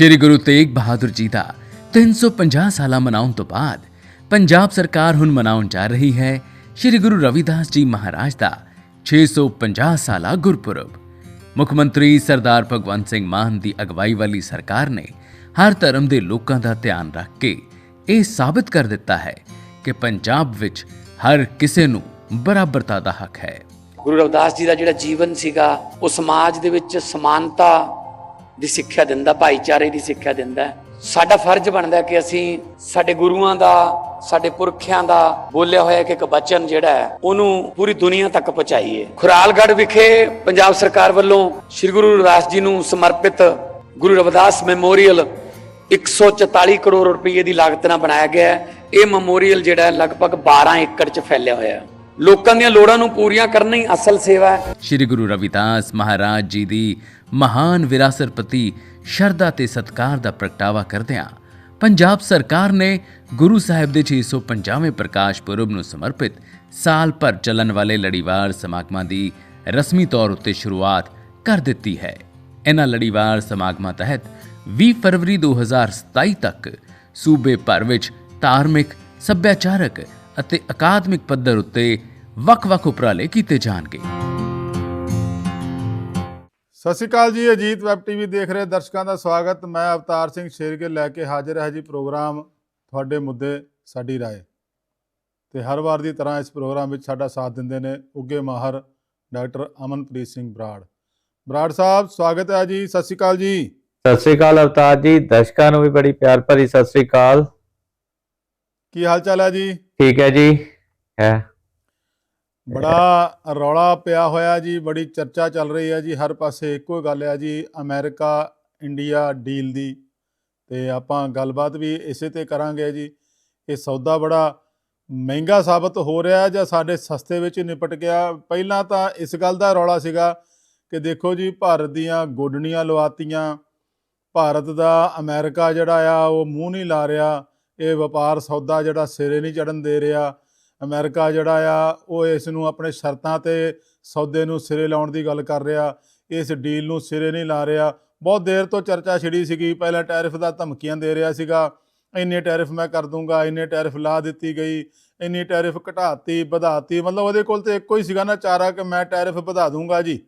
ਸ਼੍ਰੀ ਗੁਰੂ ਤੇਗ ਬਹਾਦਰ ਜੀ ਦਾ 350 ਸਾਲਾ ਮਨਾਉਣ ਤੋਂ ਬਾਅਦ ਪੰਜਾਬ ਸਰਕਾਰ ਹੁਣ ਮਨਾਉਣ ਜਾ ਰਹੀ ਹੈ ਸ਼੍ਰੀ ਗੁਰੂ ਰਵਿਦਾਸ ਜੀ ਮਹਾਰਾਜ ਦਾ 650 ਸਾਲਾ ਗੁਰਪੁਰਬ। ਮੁੱਖ ਮੰਤਰੀ ਸਰਦਾਰ ਭਗਵੰਤ ਸਿੰਘ ਮਾਨ ਦੀ ਅਗਵਾਈ ਵਾਲੀ ਸਰਕਾਰ ਨੇ ਹਰ ਧਰਮ ਦੇ ਲੋਕਾਂ ਦਾ ਧਿਆਨ ਰੱਖ ਕੇ ਇਹ ਸਾਬਤ ਕਰ ਦਿੱਤਾ ਹੈ ਕਿ ਪੰਜਾਬ ਵਿੱਚ ਹਰ ਕਿਸੇ ਨੂੰ ਬਰਾਬਰਤਾ ਦਾ ਹੱਕ ਹੈ। ਗੁਰੂ ਰਵਿਦਾਸ ਜੀ ਦਾ ਜਿਹੜਾ ਜੀਵਨ ਸੀਗਾ, ਉਹ ਸਮਾਜ ਦੇ ਵਿੱਚ ਸਮਾਨਤਾ ਦੀ ਸਿੱਖਿਆ ਦਿੰਦਾ, ਭਾਈਚਾਰੇ ਦੀ ਸਿੱਖਿਆ ਦਿੰਦਾ ਸਾਡਾ ਫਰਜ਼ ਬਣਦਾ ਹੈ ਕਿ ਅਸੀਂ ਸਾਡੇ ਗੁਰੂਆਂ ਦਾ, ਸਾਡੇ ਪੁਰਖਿਆਂ ਦਾ ਬੋਲਿਆ ਹੋਇਆ ਇੱਕ ਇੱਕ ਬਚਨ ਜਿਹੜਾ ਹੈ, ਉਹਨੂੰ ਪੂਰੀ ਦੁਨੀਆ ਤੱਕ ਪਹੁੰਚਾਈਏ। ਖੁਰਾਲਗੜ੍ਹ ਵਿਖੇ ਪੰਜਾਬ ਸਰਕਾਰ ਵੱਲੋਂ ਸ੍ਰੀ ਗੁਰੂ ਰਵਿਦਾਸ ਜੀ ਨੂੰ ਸਮਰਪਿਤ ਗੁਰੂ ਰਵਿਦਾਸ ਮੈਮੋਰੀਅਲ 144 ਕਰੋੜ ਰੁਪਏ ਦੀ ਲਾਗਤ ਨਾਲ ਬਣਾਇਆ ਗਿਆ ਹੈ। ਇਹ ਮੈਮੋਰੀਅਲ ਜਿਹੜਾ ਹੈ, ਲਗਭਗ 12 ਏਕੜ 'ਚ ਫੈਲਿਆ ਹੋਇਆ ਹੈ। ਲੋਕਾਂ ਦੀਆਂ ਲੋੜਾਂ ਨੂੰ ਪੂਰੀਆਂ ਕਰਨਾ ਹੀ ਅਸਲ ਸੇਵਾ ਹੈ। ਸ਼੍ਰੀ ਗੁਰੂ ਰਵਿਦਾਸ ਮਹਾਰਾਜ ਜੀ ਦੀ ਮਹਾਨ ਵਿਰਾਸਤ ਪ੍ਰਤੀ ਸ਼ਰਧਾ ਤੇ ਸਤਕਾਰ ਦਾ ਪ੍ਰਗਟਾਵਾ ਕਰਦਿਆਂ ਪੰਜਾਬ ਸਰਕਾਰ ਨੇ ਗੁਰੂ ਸਾਹਿਬ ਦੇ 650ਵੇਂ ਪ੍ਰਕਾਸ਼ ਪੁਰਬ ਨੂੰ ਸਮਰਪਿਤ ਸਾਲ ਭਰ ਚੱਲਣ ਵਾਲੇ ਲੜੀਵਾਰ ਸਮਾਗਮਾਂ ਦੀ ਰਸਮੀ ਤੌਰ ਉੱਤੇ ਸ਼ੁਰੂਆਤ ਕਰ ਦਿੱਤੀ ਹੈ। ਇਹਨਾਂ ਲੜੀਵਾਰ ਸਮਾਗਮਾਂ ਤਹਿਤ 20 ਫਰਵਰੀ 2027 ਤੱਕ ਸੂਬੇ ਭਰ ਵਿੱਚ ਧਾਰਮਿਕ, ਸੱਭਿਆਚਾਰਕ ਅਤੇ ਅਕਾਦਮਿਕ ਪੱਧਰ ਉੱਤੇ ਵੱਖ-ਵੱਖ ਉਪਰਾਲੇ ਕੀਤੇ ਜਾਣਗੇ। ਸਤਿ ਸ਼੍ਰੀ ਅਕਾਲ ਜੀ ਅਜੀਤ ਵੈਬ ਟੀਵੀ ਦੇਖ ਰਹੇ ਦਰਸ਼ਕਾਂ ਦਾ ਸਵਾਗਤ। ਮੈਂ ਅਵਤਾਰ ਸਿੰਘ ਸ਼ੇਰਗੇ ਲੈ ਕੇ ਹਾਜ਼ਰ ਹੈ ਜੀ ਪ੍ਰੋਗਰਾਮ ਤੁਹਾਡੇ ਮੁੱਦੇ ਸਾਡੀ ਰਾਏ। ਤੇ ਹਰ ਵਾਰ ਦੀ ਤਰ੍ਹਾਂ ਇਸ ਪ੍ਰੋਗਰਾਮ ਵਿੱਚ ਸਾਡਾ ਸਾਥ ਦਿੰਦੇ ਨੇ ਉੱਗੇ ਮਾਹਰ ਡਾਕਟਰ ਅਮਨਪ੍ਰੀਤ ਸਿੰਘ ਬਰਾੜ। ਬਰਾੜ ਸਾਹਿਬ ਸਵਾਗਤ ਹੈ ਜੀ ਸਤਿ ਸ਼੍ਰੀ ਅਕਾਲ ਜੀ। ਸਤਿ ਸ੍ਰੀ ਅਕਾਲ ਅਵਤਾਰ ਜੀ ਦਰਸ਼ਕਾਂ ਨੂੰ ਵੀ ਬੜੀ ਪਿਆਰ ਭਰੀ ਸਤਿ ਸ੍ਰੀ ਅਕਾਲ। ਕੀ ਹਾਲ ਚਾਲ ਹੈ ਜੀ? ਠੀਕ ਹੈ ਜੀ ਹੈ। ਬੜਾ ਰੌਲਾ ਪਿਆ ਹੋਇਆ ਜੀ, ਬੜੀ ਚਰਚਾ ਚੱਲ ਰਹੀ ਹੈ ਜੀ, ਹਰ ਪਾਸੇ ਇੱਕੋ ਹੀ ਗੱਲ ਹੈ ਜੀ, ਅਮਰੀਕਾ, ਇੰਡੀਆ ਡੀਲ ਦੀ। ਤੇ ਆਪਾਂ ਗੱਲਬਾਤ ਵੀ ਇਸੇ ਤੇ ਕਰਾਂਗੇ ਜੀ। ਇਹ ਸੌਦਾ ਬੜਾ ਮਹਿੰਗਾ ਸਾਬਤ ਹੋ ਰਿਹਾ ਜਾਂ ਸਾਡੇ ਸਸਤੇ ਵਿੱਚ ਨਿਪਟ ਗਿਆ? ਪਹਿਲਾਂ ਤਾਂ ਇਸ ਗੱਲ ਦਾ ਰੌਲਾ ਸੀਗਾ ਕਿ ਦੇਖੋ ਜੀ, ਭਾਰਤ ਦੀਆਂ ਗੋਡਣੀਆਂ ਲਵਾਤੀਆਂ। ਭਾਰਤ ਦਾ ਅਮਰੀਕਾ ਜਿਹੜਾ ਆ, ਉਹ ਮੂੰਹ ਨਹੀਂ ਲਾ ਰਿਹਾ। ਇਹ ਵਪਾਰ ਸੌਦਾ ਜਿਹੜਾ ਸਿਰੇ ਨਹੀਂ ਚੜਨ ਦੇ ਰਿਹਾ। ਅਮਰੀਕਾ ਜਿਹੜਾ ਆ, ਉਹ ਇਸ ਨੂੰ ਆਪਣੇ ਸ਼ਰਤਾਂ ਤੇ ਸੌਦੇ ਨੂੰ ਸਿਰੇ ਲਾਉਣ ਦੀ ਗੱਲ ਕਰ ਰਿਹਾ। ਇਸ ਡੀਲ ਨੂੰ ਸਿਰੇ ਨਹੀਂ ਲਾ ਰਿਹਾ। ਬਹੁਤ ਦੇਰ ਤੋਂ ਚਰਚਾ ਛਿੜੀ ਸੀਗੀ। ਪਹਿਲਾਂ ਟੈਰਿਫ ਦਾ ਧਮਕੀਆਂ ਦੇ ਰਿਹਾ ਸੀਗਾ। ਇੰਨੇ ਟੈਰਿਫ ਮੈਂ ਕਰ ਦੂੰਗਾ, ਇੰਨੇ ਟੈਰਿਫ ਲਾ ਦਿੱਤੀ ਗਈ, ਇੰਨੀ ਟੈਰਿਫ ਘਟਾਤੀ, ਵਧਾਤੀ। ਮਤਲਬ ਉਹਦੇ ਕੋਲ ਤੇ ਇੱਕੋ ਹੀ ਸੀਗਾ ਨਾ ਚਾਰਾ ਕਿ ਮੈਂ ਟੈਰਿਫ ਵਧਾ ਦੂੰਗਾ ਜੀ।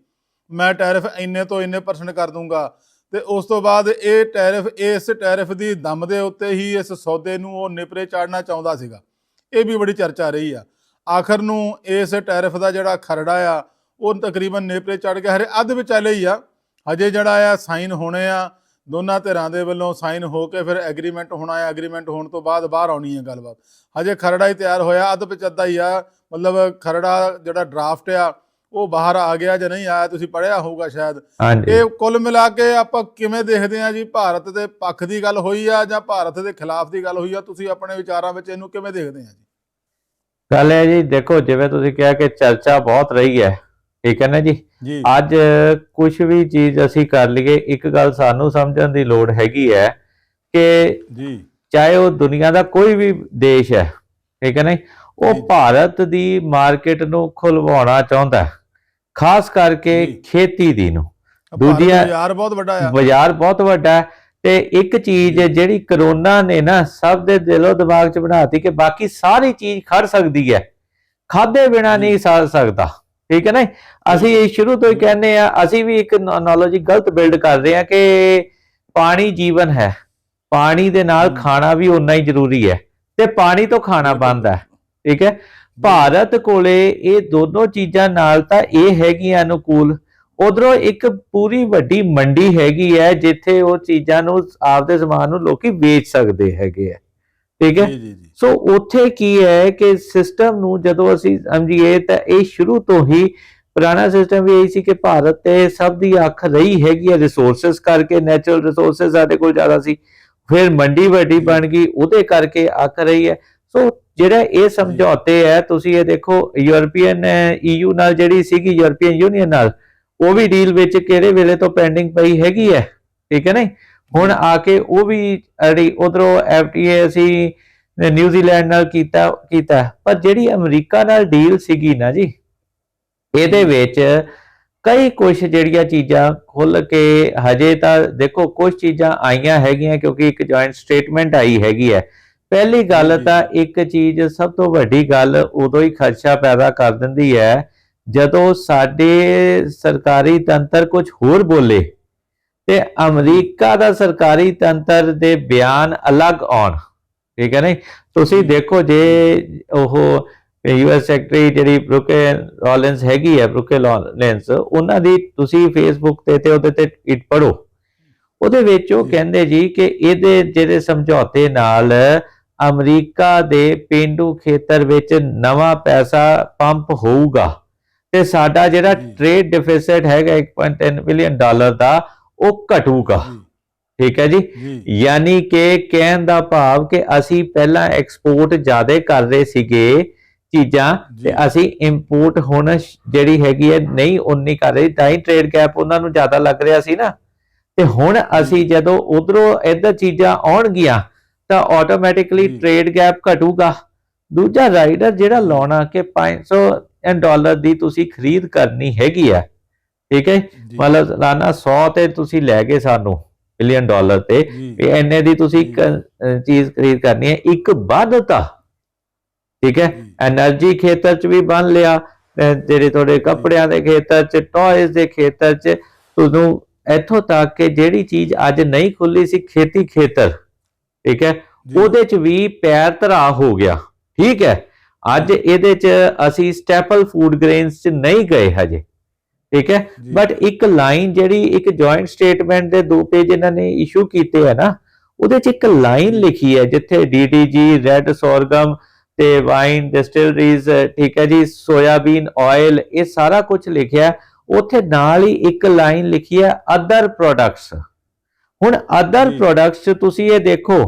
ਮੈਂ ਟੈਰਿਫ ਇੰਨੇ ਤੋਂ ਇੰਨੇ ਪਰਸੈਂਟ ਕਰ ਦੂੰਗਾ। ਤੇ ਉਸ ਤੋਂ ਬਾਅਦ ਇਹ ਟੈਰਿਫ, ਇਸ ਟੈਰਿਫ ਦੀ ਦਮ ਦੇ ਉੱਤੇ ਹੀ ਇਸ ਸੌਦੇ ਨੂੰ ਉਹ ਨਿਪਰੇ ਚਾੜਨਾ ਚਾਹੁੰਦਾ ਸੀਗਾ। ਇਹ ਵੀ ਬੜੀ ਚਰਚਾ ਰਹੀ ਆ। ਆਖਰ ਨੂੰ ਇਸ ਟੈਰਿਫ ਦਾ ਜਿਹੜਾ ਖਰੜਾ ਆ, ਉਹ ਤਕਰੀਬਨ ਨੇਪਰੇ ਚੜ ਗਿਆ। ਹਰੇ ਅੱਧ ਵਿਚਾਲੇ ਹੀ ਆ। ਹਜੇ ਜਿਹੜਾ ਆ ਸਾਈਨ ਹੋਣੇ ਆ। ਦੋਨਾਂ ਧਿਰਾਂ ਦੇ ਵੱਲੋਂ ਸਾਈਨ ਹੋ ਕੇ ਫਿਰ ਐਗਰੀਮੈਂਟ ਹੋਣਾ ਹੈ ਐਗਰੀਮੈਂਟ ਹੋਣ ਤੋਂ ਬਾਅਦ ਬਾਹਰ ਆਉਣੀ ਹੈ ਗੱਲਬਾਤ। ਹਜੇ ਖਰੜਾ ਹੀ ਤਿਆਰ ਹੋਇਆ। ਅੱਧ ਵਿੱਚ ਅੱਧਾ ਹੀ ਆ। ਮਤਲਬ ਖਰੜਾ ਜਿਹੜਾ ਡਰਾਫਟ ਆ ਉਹ ਬਾਹਰ ਆ ਗਿਆ ਜਾਂ ਨਹੀਂ ਆਇਆ ਤੁਸੀਂ ਪੜ੍ਹਿਆ ਹੋਊਗਾ ਸ਼ਾਇਦ। ਇਹ ਕੁੱਲ ਮਿਲਾ ਕੇ ਆਪਾਂ ਕਿਵੇਂ ਦੇਖਦੇ ਆ ਜੀ ਭਾਰਤ ਦੇ ਪੱਖ ਦੀ ਗੱਲ ਹੋਈ ਆ ਜਾਂ ਭਾਰਤ ਦੇ ਖਿਲਾਫ ਦੀ ਗੱਲ ਹੋਈ ਆ? ਤੁਸੀਂ ਆਪਣੇ ਵਿਚਾਰਾਂ ਵਿੱਚ ਇਹਨੂੰ ਕਿਵੇਂ ਦੇਖਦੇ ਆ ਜੀ? ਗੱਲ ਹੈ ਜੀ ਦੇਖੋ ਜਿਵੇਂ ਤੁਸੀਂ ਕਿਹਾ ਕਿ ਚਰਚਾ ਬਹੁਤ ਰਹੀ ਹੈ ਠੀਕ ਹੈ ਨਾ ਜੀ? ਅੱਜ ਕੁਝ ਵੀ ਚੀਜ਼ ਅਸੀਂ ਕਰ ਲਈਏ ਇੱਕ ਗੱਲ ਸਾਨੂੰ ਸਮਝਣ ਦੀ ਲੋੜ ਹੈਗੀ ਹੈ ਕਿ ਜੀ। ਚਾਹੇ ਉਹ ਦੁਨੀਆ ਦਾ ਕੋਈ ਵੀ ਦੇਸ਼ ਹੈ ਠੀਕ ਹੈ ਨਾ ਉਹ। ਭਾਰਤ ਦੀ ਮਾਰਕੀਟ ਨੂੰ ਖੁਲਵਾਉਣਾ ਚਾਹੁੰਦਾ ਹੈ। ਖਾਸ ਕਰਕੇ। ਖੇਤੀ ਦੀ ਨੂੰ। ਦੂਜੀਆਂ ਯਾਰ ਬਹੁਤ ਵੱਡਾ ਆ। ਬਾਜ਼ਾਰ ਬਹੁਤ ਵੱਡਾ ਹੈ ਤੇ ਇੱਕ ਚੀਜ਼ ਜਿਹੜੀ ਕਰੋਨਾ ਨੇ ਨਾ ਸਭ ਦੇ ਦਿਲੋਂ ਦਿਮਾਗ 'ਚ ਬਣਾਤੀ ਕਿ ਬਾਕੀ ਸਾਰੀ ਚੀਜ਼ ਖੜ ਸਕਦੀ ਹੈ। ਖਾਦੇ ਬਿਨਾ। ਨਹੀਂ ਸਾਲ ਸਕਦਾ। ਠੀਕ ਹੈ ਨਾ ਅਸੀਂ ਇਹ ਸ਼ੁਰੂ ਤੋਂ ਹੀ ਕਹਿੰਦੇ ਆ ਅਸੀਂ ਵੀ ਇੱਕ ਨੌਲੇਜ ਗਲਤ ਬਿਲਡ ਕਰ ਰਹੇ ਆ ਕਿ ਪਾਣੀ ਜੀਵਨ ਹੈ। ਪਾਣੀ ਦੇ ਨਾਲ। ਖਾਣਾ ਵੀ ਉਨਾ ਹੀ ਜ਼ਰੂਰੀ ਹੈ। ਤੇ ਪਾਣੀ ਤੋਂ ਖਾਣਾ। ਬਣਦਾ ਹੈ। ਠੀਕ ਹੈ? ਭਾਰਤ ਕੋਲੇ ਇਹ ਦੋਨੋਂ ਚੀਜ਼ਾਂ ਨਾਲ ਤਾਂ ਇਹ ਹੈਗੀਆਂ ਅਨੁਕੂਲ। ਉਧਰੋਂ ਇੱਕ ਪੂਰੀ ਵੱਡੀ ਮੰਡੀ ਹੈਗੀ ਹੈ ਜਿੱਥੇ ਉਹ ਚੀਜ਼ਾਂ ਨੂੰ ਆਪਦੇ ਸਮਾਨ ਨੂੰ ਲੋਕੀ ਵੇਚ ਸਕਦੇ ਹੈਗੇ ਆ। ਠੀਕ ਹੈ? ਸੋ ਉੱਥੇ ਕੀ ਹੈ ਕਿ ਸਿਸਟਮ ਨੂੰ ਜਦੋਂ ਅਸੀਂ ਸਮਝੀਏ ਤਾਂ ਇਹ ਸ਼ੁਰੂ ਤੋਂ ਹੀ ਪੁਰਾਣਾ ਸਿਸਟਮ ਵੀ ਇਹੀ ਸੀ ਕਿ ਭਾਰਤ ਤੇ ਸਭ ਦੀ ਅੱਖ ਰਹੀ ਹੈਗੀ ਹੈ ਰਿਸੋਰਸਸ ਕਰਕੇ ਨੈਚੁਰਲ ਰਿਸੋਰਸਸ ਸਾਡੇ ਕੋਲ ਜ਼ਿਆਦਾ ਸੀ। ਫਿਰ ਮੰਡੀ ਵੱਡੀ ਬਣ ਗਈ ਉਹਦੇ ਕਰਕੇ ਅੱਖ ਰਹੀ ਹੈ। ਸੋ ਜਿਹੜਾ ਇਹ ਸਮਝੌਤੇ ਹੈ ਤੁਸੀਂ ਇਹ ਦੇਖੋ ਯੂਰਪੀਅਨ ਈਯੂ ਨਾਲ ਜਿਹੜੀ ਸੀਗੀ ਯੂਰਪੀਅਨ ਯੂਨੀਅਨ ਨਾਲ, ਉਹ ਵੀ ਡੀਲ ਵਿੱਚ ਕਿਹੜੇ ਵੇਲੇ ਤੋਂ ਪੈਂਡਿੰਗ ਪਈ ਹੈਗੀ ਹੈ? ਠੀਕ ਹੈ ਨਾ ਹੁਣ ਆ ਕੇ ਉਹ ਵੀ ਜਿਹੜੀ ਉਧਰੋਂ ਐਫਟੀਏ ਅਸੀਂ ਨਿਊਜ਼ੀਲੈਂਡ ਨਾਲ ਕੀਤਾ ਕੀਤਾ ਪਰ ਜਿਹੜੀ ਅਮਰੀਕਾ ਨਾਲ ਡੀਲ ਸੀਗੀ ਨਾ ਜੀ, ਇਹਦੇ ਵਿੱਚ ਕਈ ਕੁਝ ਜਿਹੜੀਆਂ ਚੀਜ਼ਾਂ ਖੁੱਲ ਕੇ ਹਜੇ ਤਾਂ ਦੇਖੋ ਕੁਝ ਚੀਜ਼ਾਂ ਆਈਆਂ ਹੈਗੀਆਂ ਕਿਉਂਕਿ ਇੱਕ ਜੁਆਇੰਟ ਸਟੇਟਮੈਂਟ ਆਈ ਹੈਗੀ ਹੈ। ਪਹਿਲੀ ਗੱਲ। ਤਾਂ ਇੱਕ ਚੀਜ਼ ਸਭ ਤੋਂ ਵੱਡੀ ਗੱਲ ਉਦੋਂ ਹੀ ਖਦਸ਼ਾ ਪੈਦਾ ਕਰ ਦਿੰਦੀ ਹੈ ਜਦੋਂ ਸਾਡੇ ਸਰਕਾਰੀ ਤੰਤਰ ਕੁਝ ਹੋਰ ਬੋਲੇ ਤੇ ਅਮਰੀਕਾ ਦਾ ਸਰਕਾਰੀ ਤੰਤਰ ਦੇ ਬਿਆਨ ਅਲੱਗ ਆਉਣ ਠੀਕ ਹੈ ਨਹੀਂ ਤੁਸੀਂ ਦੇਖੋ ਜੇ ਉਹ ਯੂਐਸ ਸੈਕਟਰੀ ਜਿਹੜੀ ਬਰੁਕੇ ਰੋਲਿੰਸ ਹੈਗੀ ਹੈ ਬਰੁਕੇ ਰੋਲਿੰਸ ਉਹਨਾਂ ਦੀ ਤੁਸੀਂ ਫੇਸਬੁੱਕ ਤੇ ਤੇ ਉਹਦੇ ਤੇ ਇਟ ਪੜੋ ਉਹਦੇ ਵਿੱਚ ਉਹ। ਕਹਿੰਦੇ ਜੀ ਕਿ ਇਹਦੇ ਜਿਹੜੇ ਸਮਝੌਤੇ ਨਾਲ ਅਮਰੀਕਾ ਦੇ ਪਿੰਡੂ ਖੇਤਰ ਵਿੱਚ ਨਵਾਂ ਪੈਸਾ ਪੰਪ ਹੋਊਗਾ। ਤੇ ਸਾਡਾ ਜਿਹੜਾ। ਟ੍ਰੇਡ ਡਿਫਿਸਿਟ ਹੈਗਾ 1.10 ਬਿਲੀਅਨ ਡਾਲਰ ਦਾ ਉਹ ਘਟੂਗਾ। ਠੀਕ ਹੈ ਜੀ? ਯਾਨੀ ਕਿ ਕਹਿਣ ਦਾ ਭਾਵ ਕਿ ਅਸੀਂ ਪਹਿਲਾਂ ਐਕਸਪੋਰਟ ਜ਼ਿਆਦਾ ਕਰ ਰਹੇ ਸੀਗੇ ਚੀਜ਼ਾਂ। ਤੇ ਅਸੀਂ ਇੰਪੋਰਟ ਹੁਣ ਜਿਹੜੀ ਹੈਗੀ ਹੈ ਨਹੀਂ ਉਨੀ ਕਰ ਰਹੇ। ਤਾਂ ਹੀ ਟ੍ਰੇਡ ਗੈਪ ਉਹਨਾਂ ਨੂੰ ਜ਼ਿਆਦਾ ਲੱਗ ਰਿਹਾ ਸੀ ਨਾ। ਤੇ ਹੁਣ ਅਸੀਂ ਜਦੋਂ ਉਧਰੋਂ ਇੱਧਰ ਚੀਜ਼ਾਂ ਆਉਣਗੀਆਂ ਤਾਂ ਆਟੋਮੈਟਿਕਲੀ ਟ੍ਰੇਡ ਗੈਪ ਘਟੂਗਾ। ਦੂਜਾ ਰਾਈਡਰ ਜਿਹੜਾ ਲਾਉਣਾ ਕਿ 500 ਡਾਲਰ ਦੀ ਤੁਸੀਂ ਖਰੀਦ ਕਰਨੀ ਹੈਗੀ ਆ। ਠੀਕ ਹੈ ਮਤਲਬ ਰਾਣਾ 100 ਤੇ ਤੁਸੀਂ ਲੈ ਗਏ ਸਾਨੂੰ ਬਿਲੀਅਨ ਡਾਲਰ ਤੇ। ਇਹ ਐਨੇ ਦੀ ਤੁਸੀਂ ਚੀਜ਼ ਖਰੀਦ ਕਰਨੀ ਹੈ। ਇੱਕ ਬਾਧਤਾ ਠੀਕ ਹੈ? એનર્ਜੀ ਖੇਤਰ ਚ ਵੀ ਬਣ ਲਿਆ। ਜਿਹੜੇ ਤੁਹਾਡੇ ਕੱਪੜਿਆਂ ਦੇ ਖੇਤਰ ਚ ਟੌਇਜ਼ ਦੇ ਖੇਤਰ ਚ ਤੁਹਾਨੂੰ ਇੱਥੋਂ ਤੱਕ ਕਿ ਜਿਹੜੀ ਚੀਜ਼ ਅੱਜ ਨਹੀਂ ਖੁੱਲੀ ਸੀ ਖੇਤੀ ਖੇਤਰ। ਠੀਕ ਹੈ? ਉਹਦੇ ਚ ਵੀ ਪੈਰ ਧਰਾ ਹੋ ਗਿਆ। ਠੀਕ ਹੈ? ਅੱਜ ਇਹਦੇ ਚ ਅਸੀਂ ਸਟੈਪਲ ਫੂਡ ਗ੍ਰੇਨਸ ਚ ਨਹੀਂ ਗਏ ਹਜੇ। ਠੀਕ ਹੈ? ਬਟ ਇੱਕ ਲਾਈਨ ਜਿਹੜੀ ਇੱਕ ਜੁਆਇੰਟ ਸਟੇਟਮੈਂਟ ਦੇ ਦੋ ਪੇਜ ਇਹਨਾਂ ਨੇ ਇਸ਼ੂ ਕੀਤੇ ਹੈ ਨਾ ਉਹਦੇ ਚ ਇੱਕ ਲਾਈਨ ਲਿਖੀ ਹੈ ਜਿੱਥੇ ਡੀਡੀਜੀ ਰੈੱਡ ਸੋਰਗਮ ਤੇ ਵਾਈਨ ਡਿਸਟਿਲਰੀਜ਼ ਠੀਕ ਹੈ ਜੀ ਸੋਇਆਬੀਨ ਆਇਲ ਇਹ ਸਾਰਾ ਕੁਝ ਲਿਖਿਆ। ਉੱਥੇ ਨਾਲ ਹੀ ਇੱਕ ਲਾਈਨ ਲਿਖੀ ਹੈ ਅਦਰ ਪ੍ਰੋਡਕਟਸ ਹੁਣ ਅਦਰ। ਪ੍ਰੋਡਕਟਸ ਚ ਤੁਸੀਂ ਇਹ ਦੇਖੋ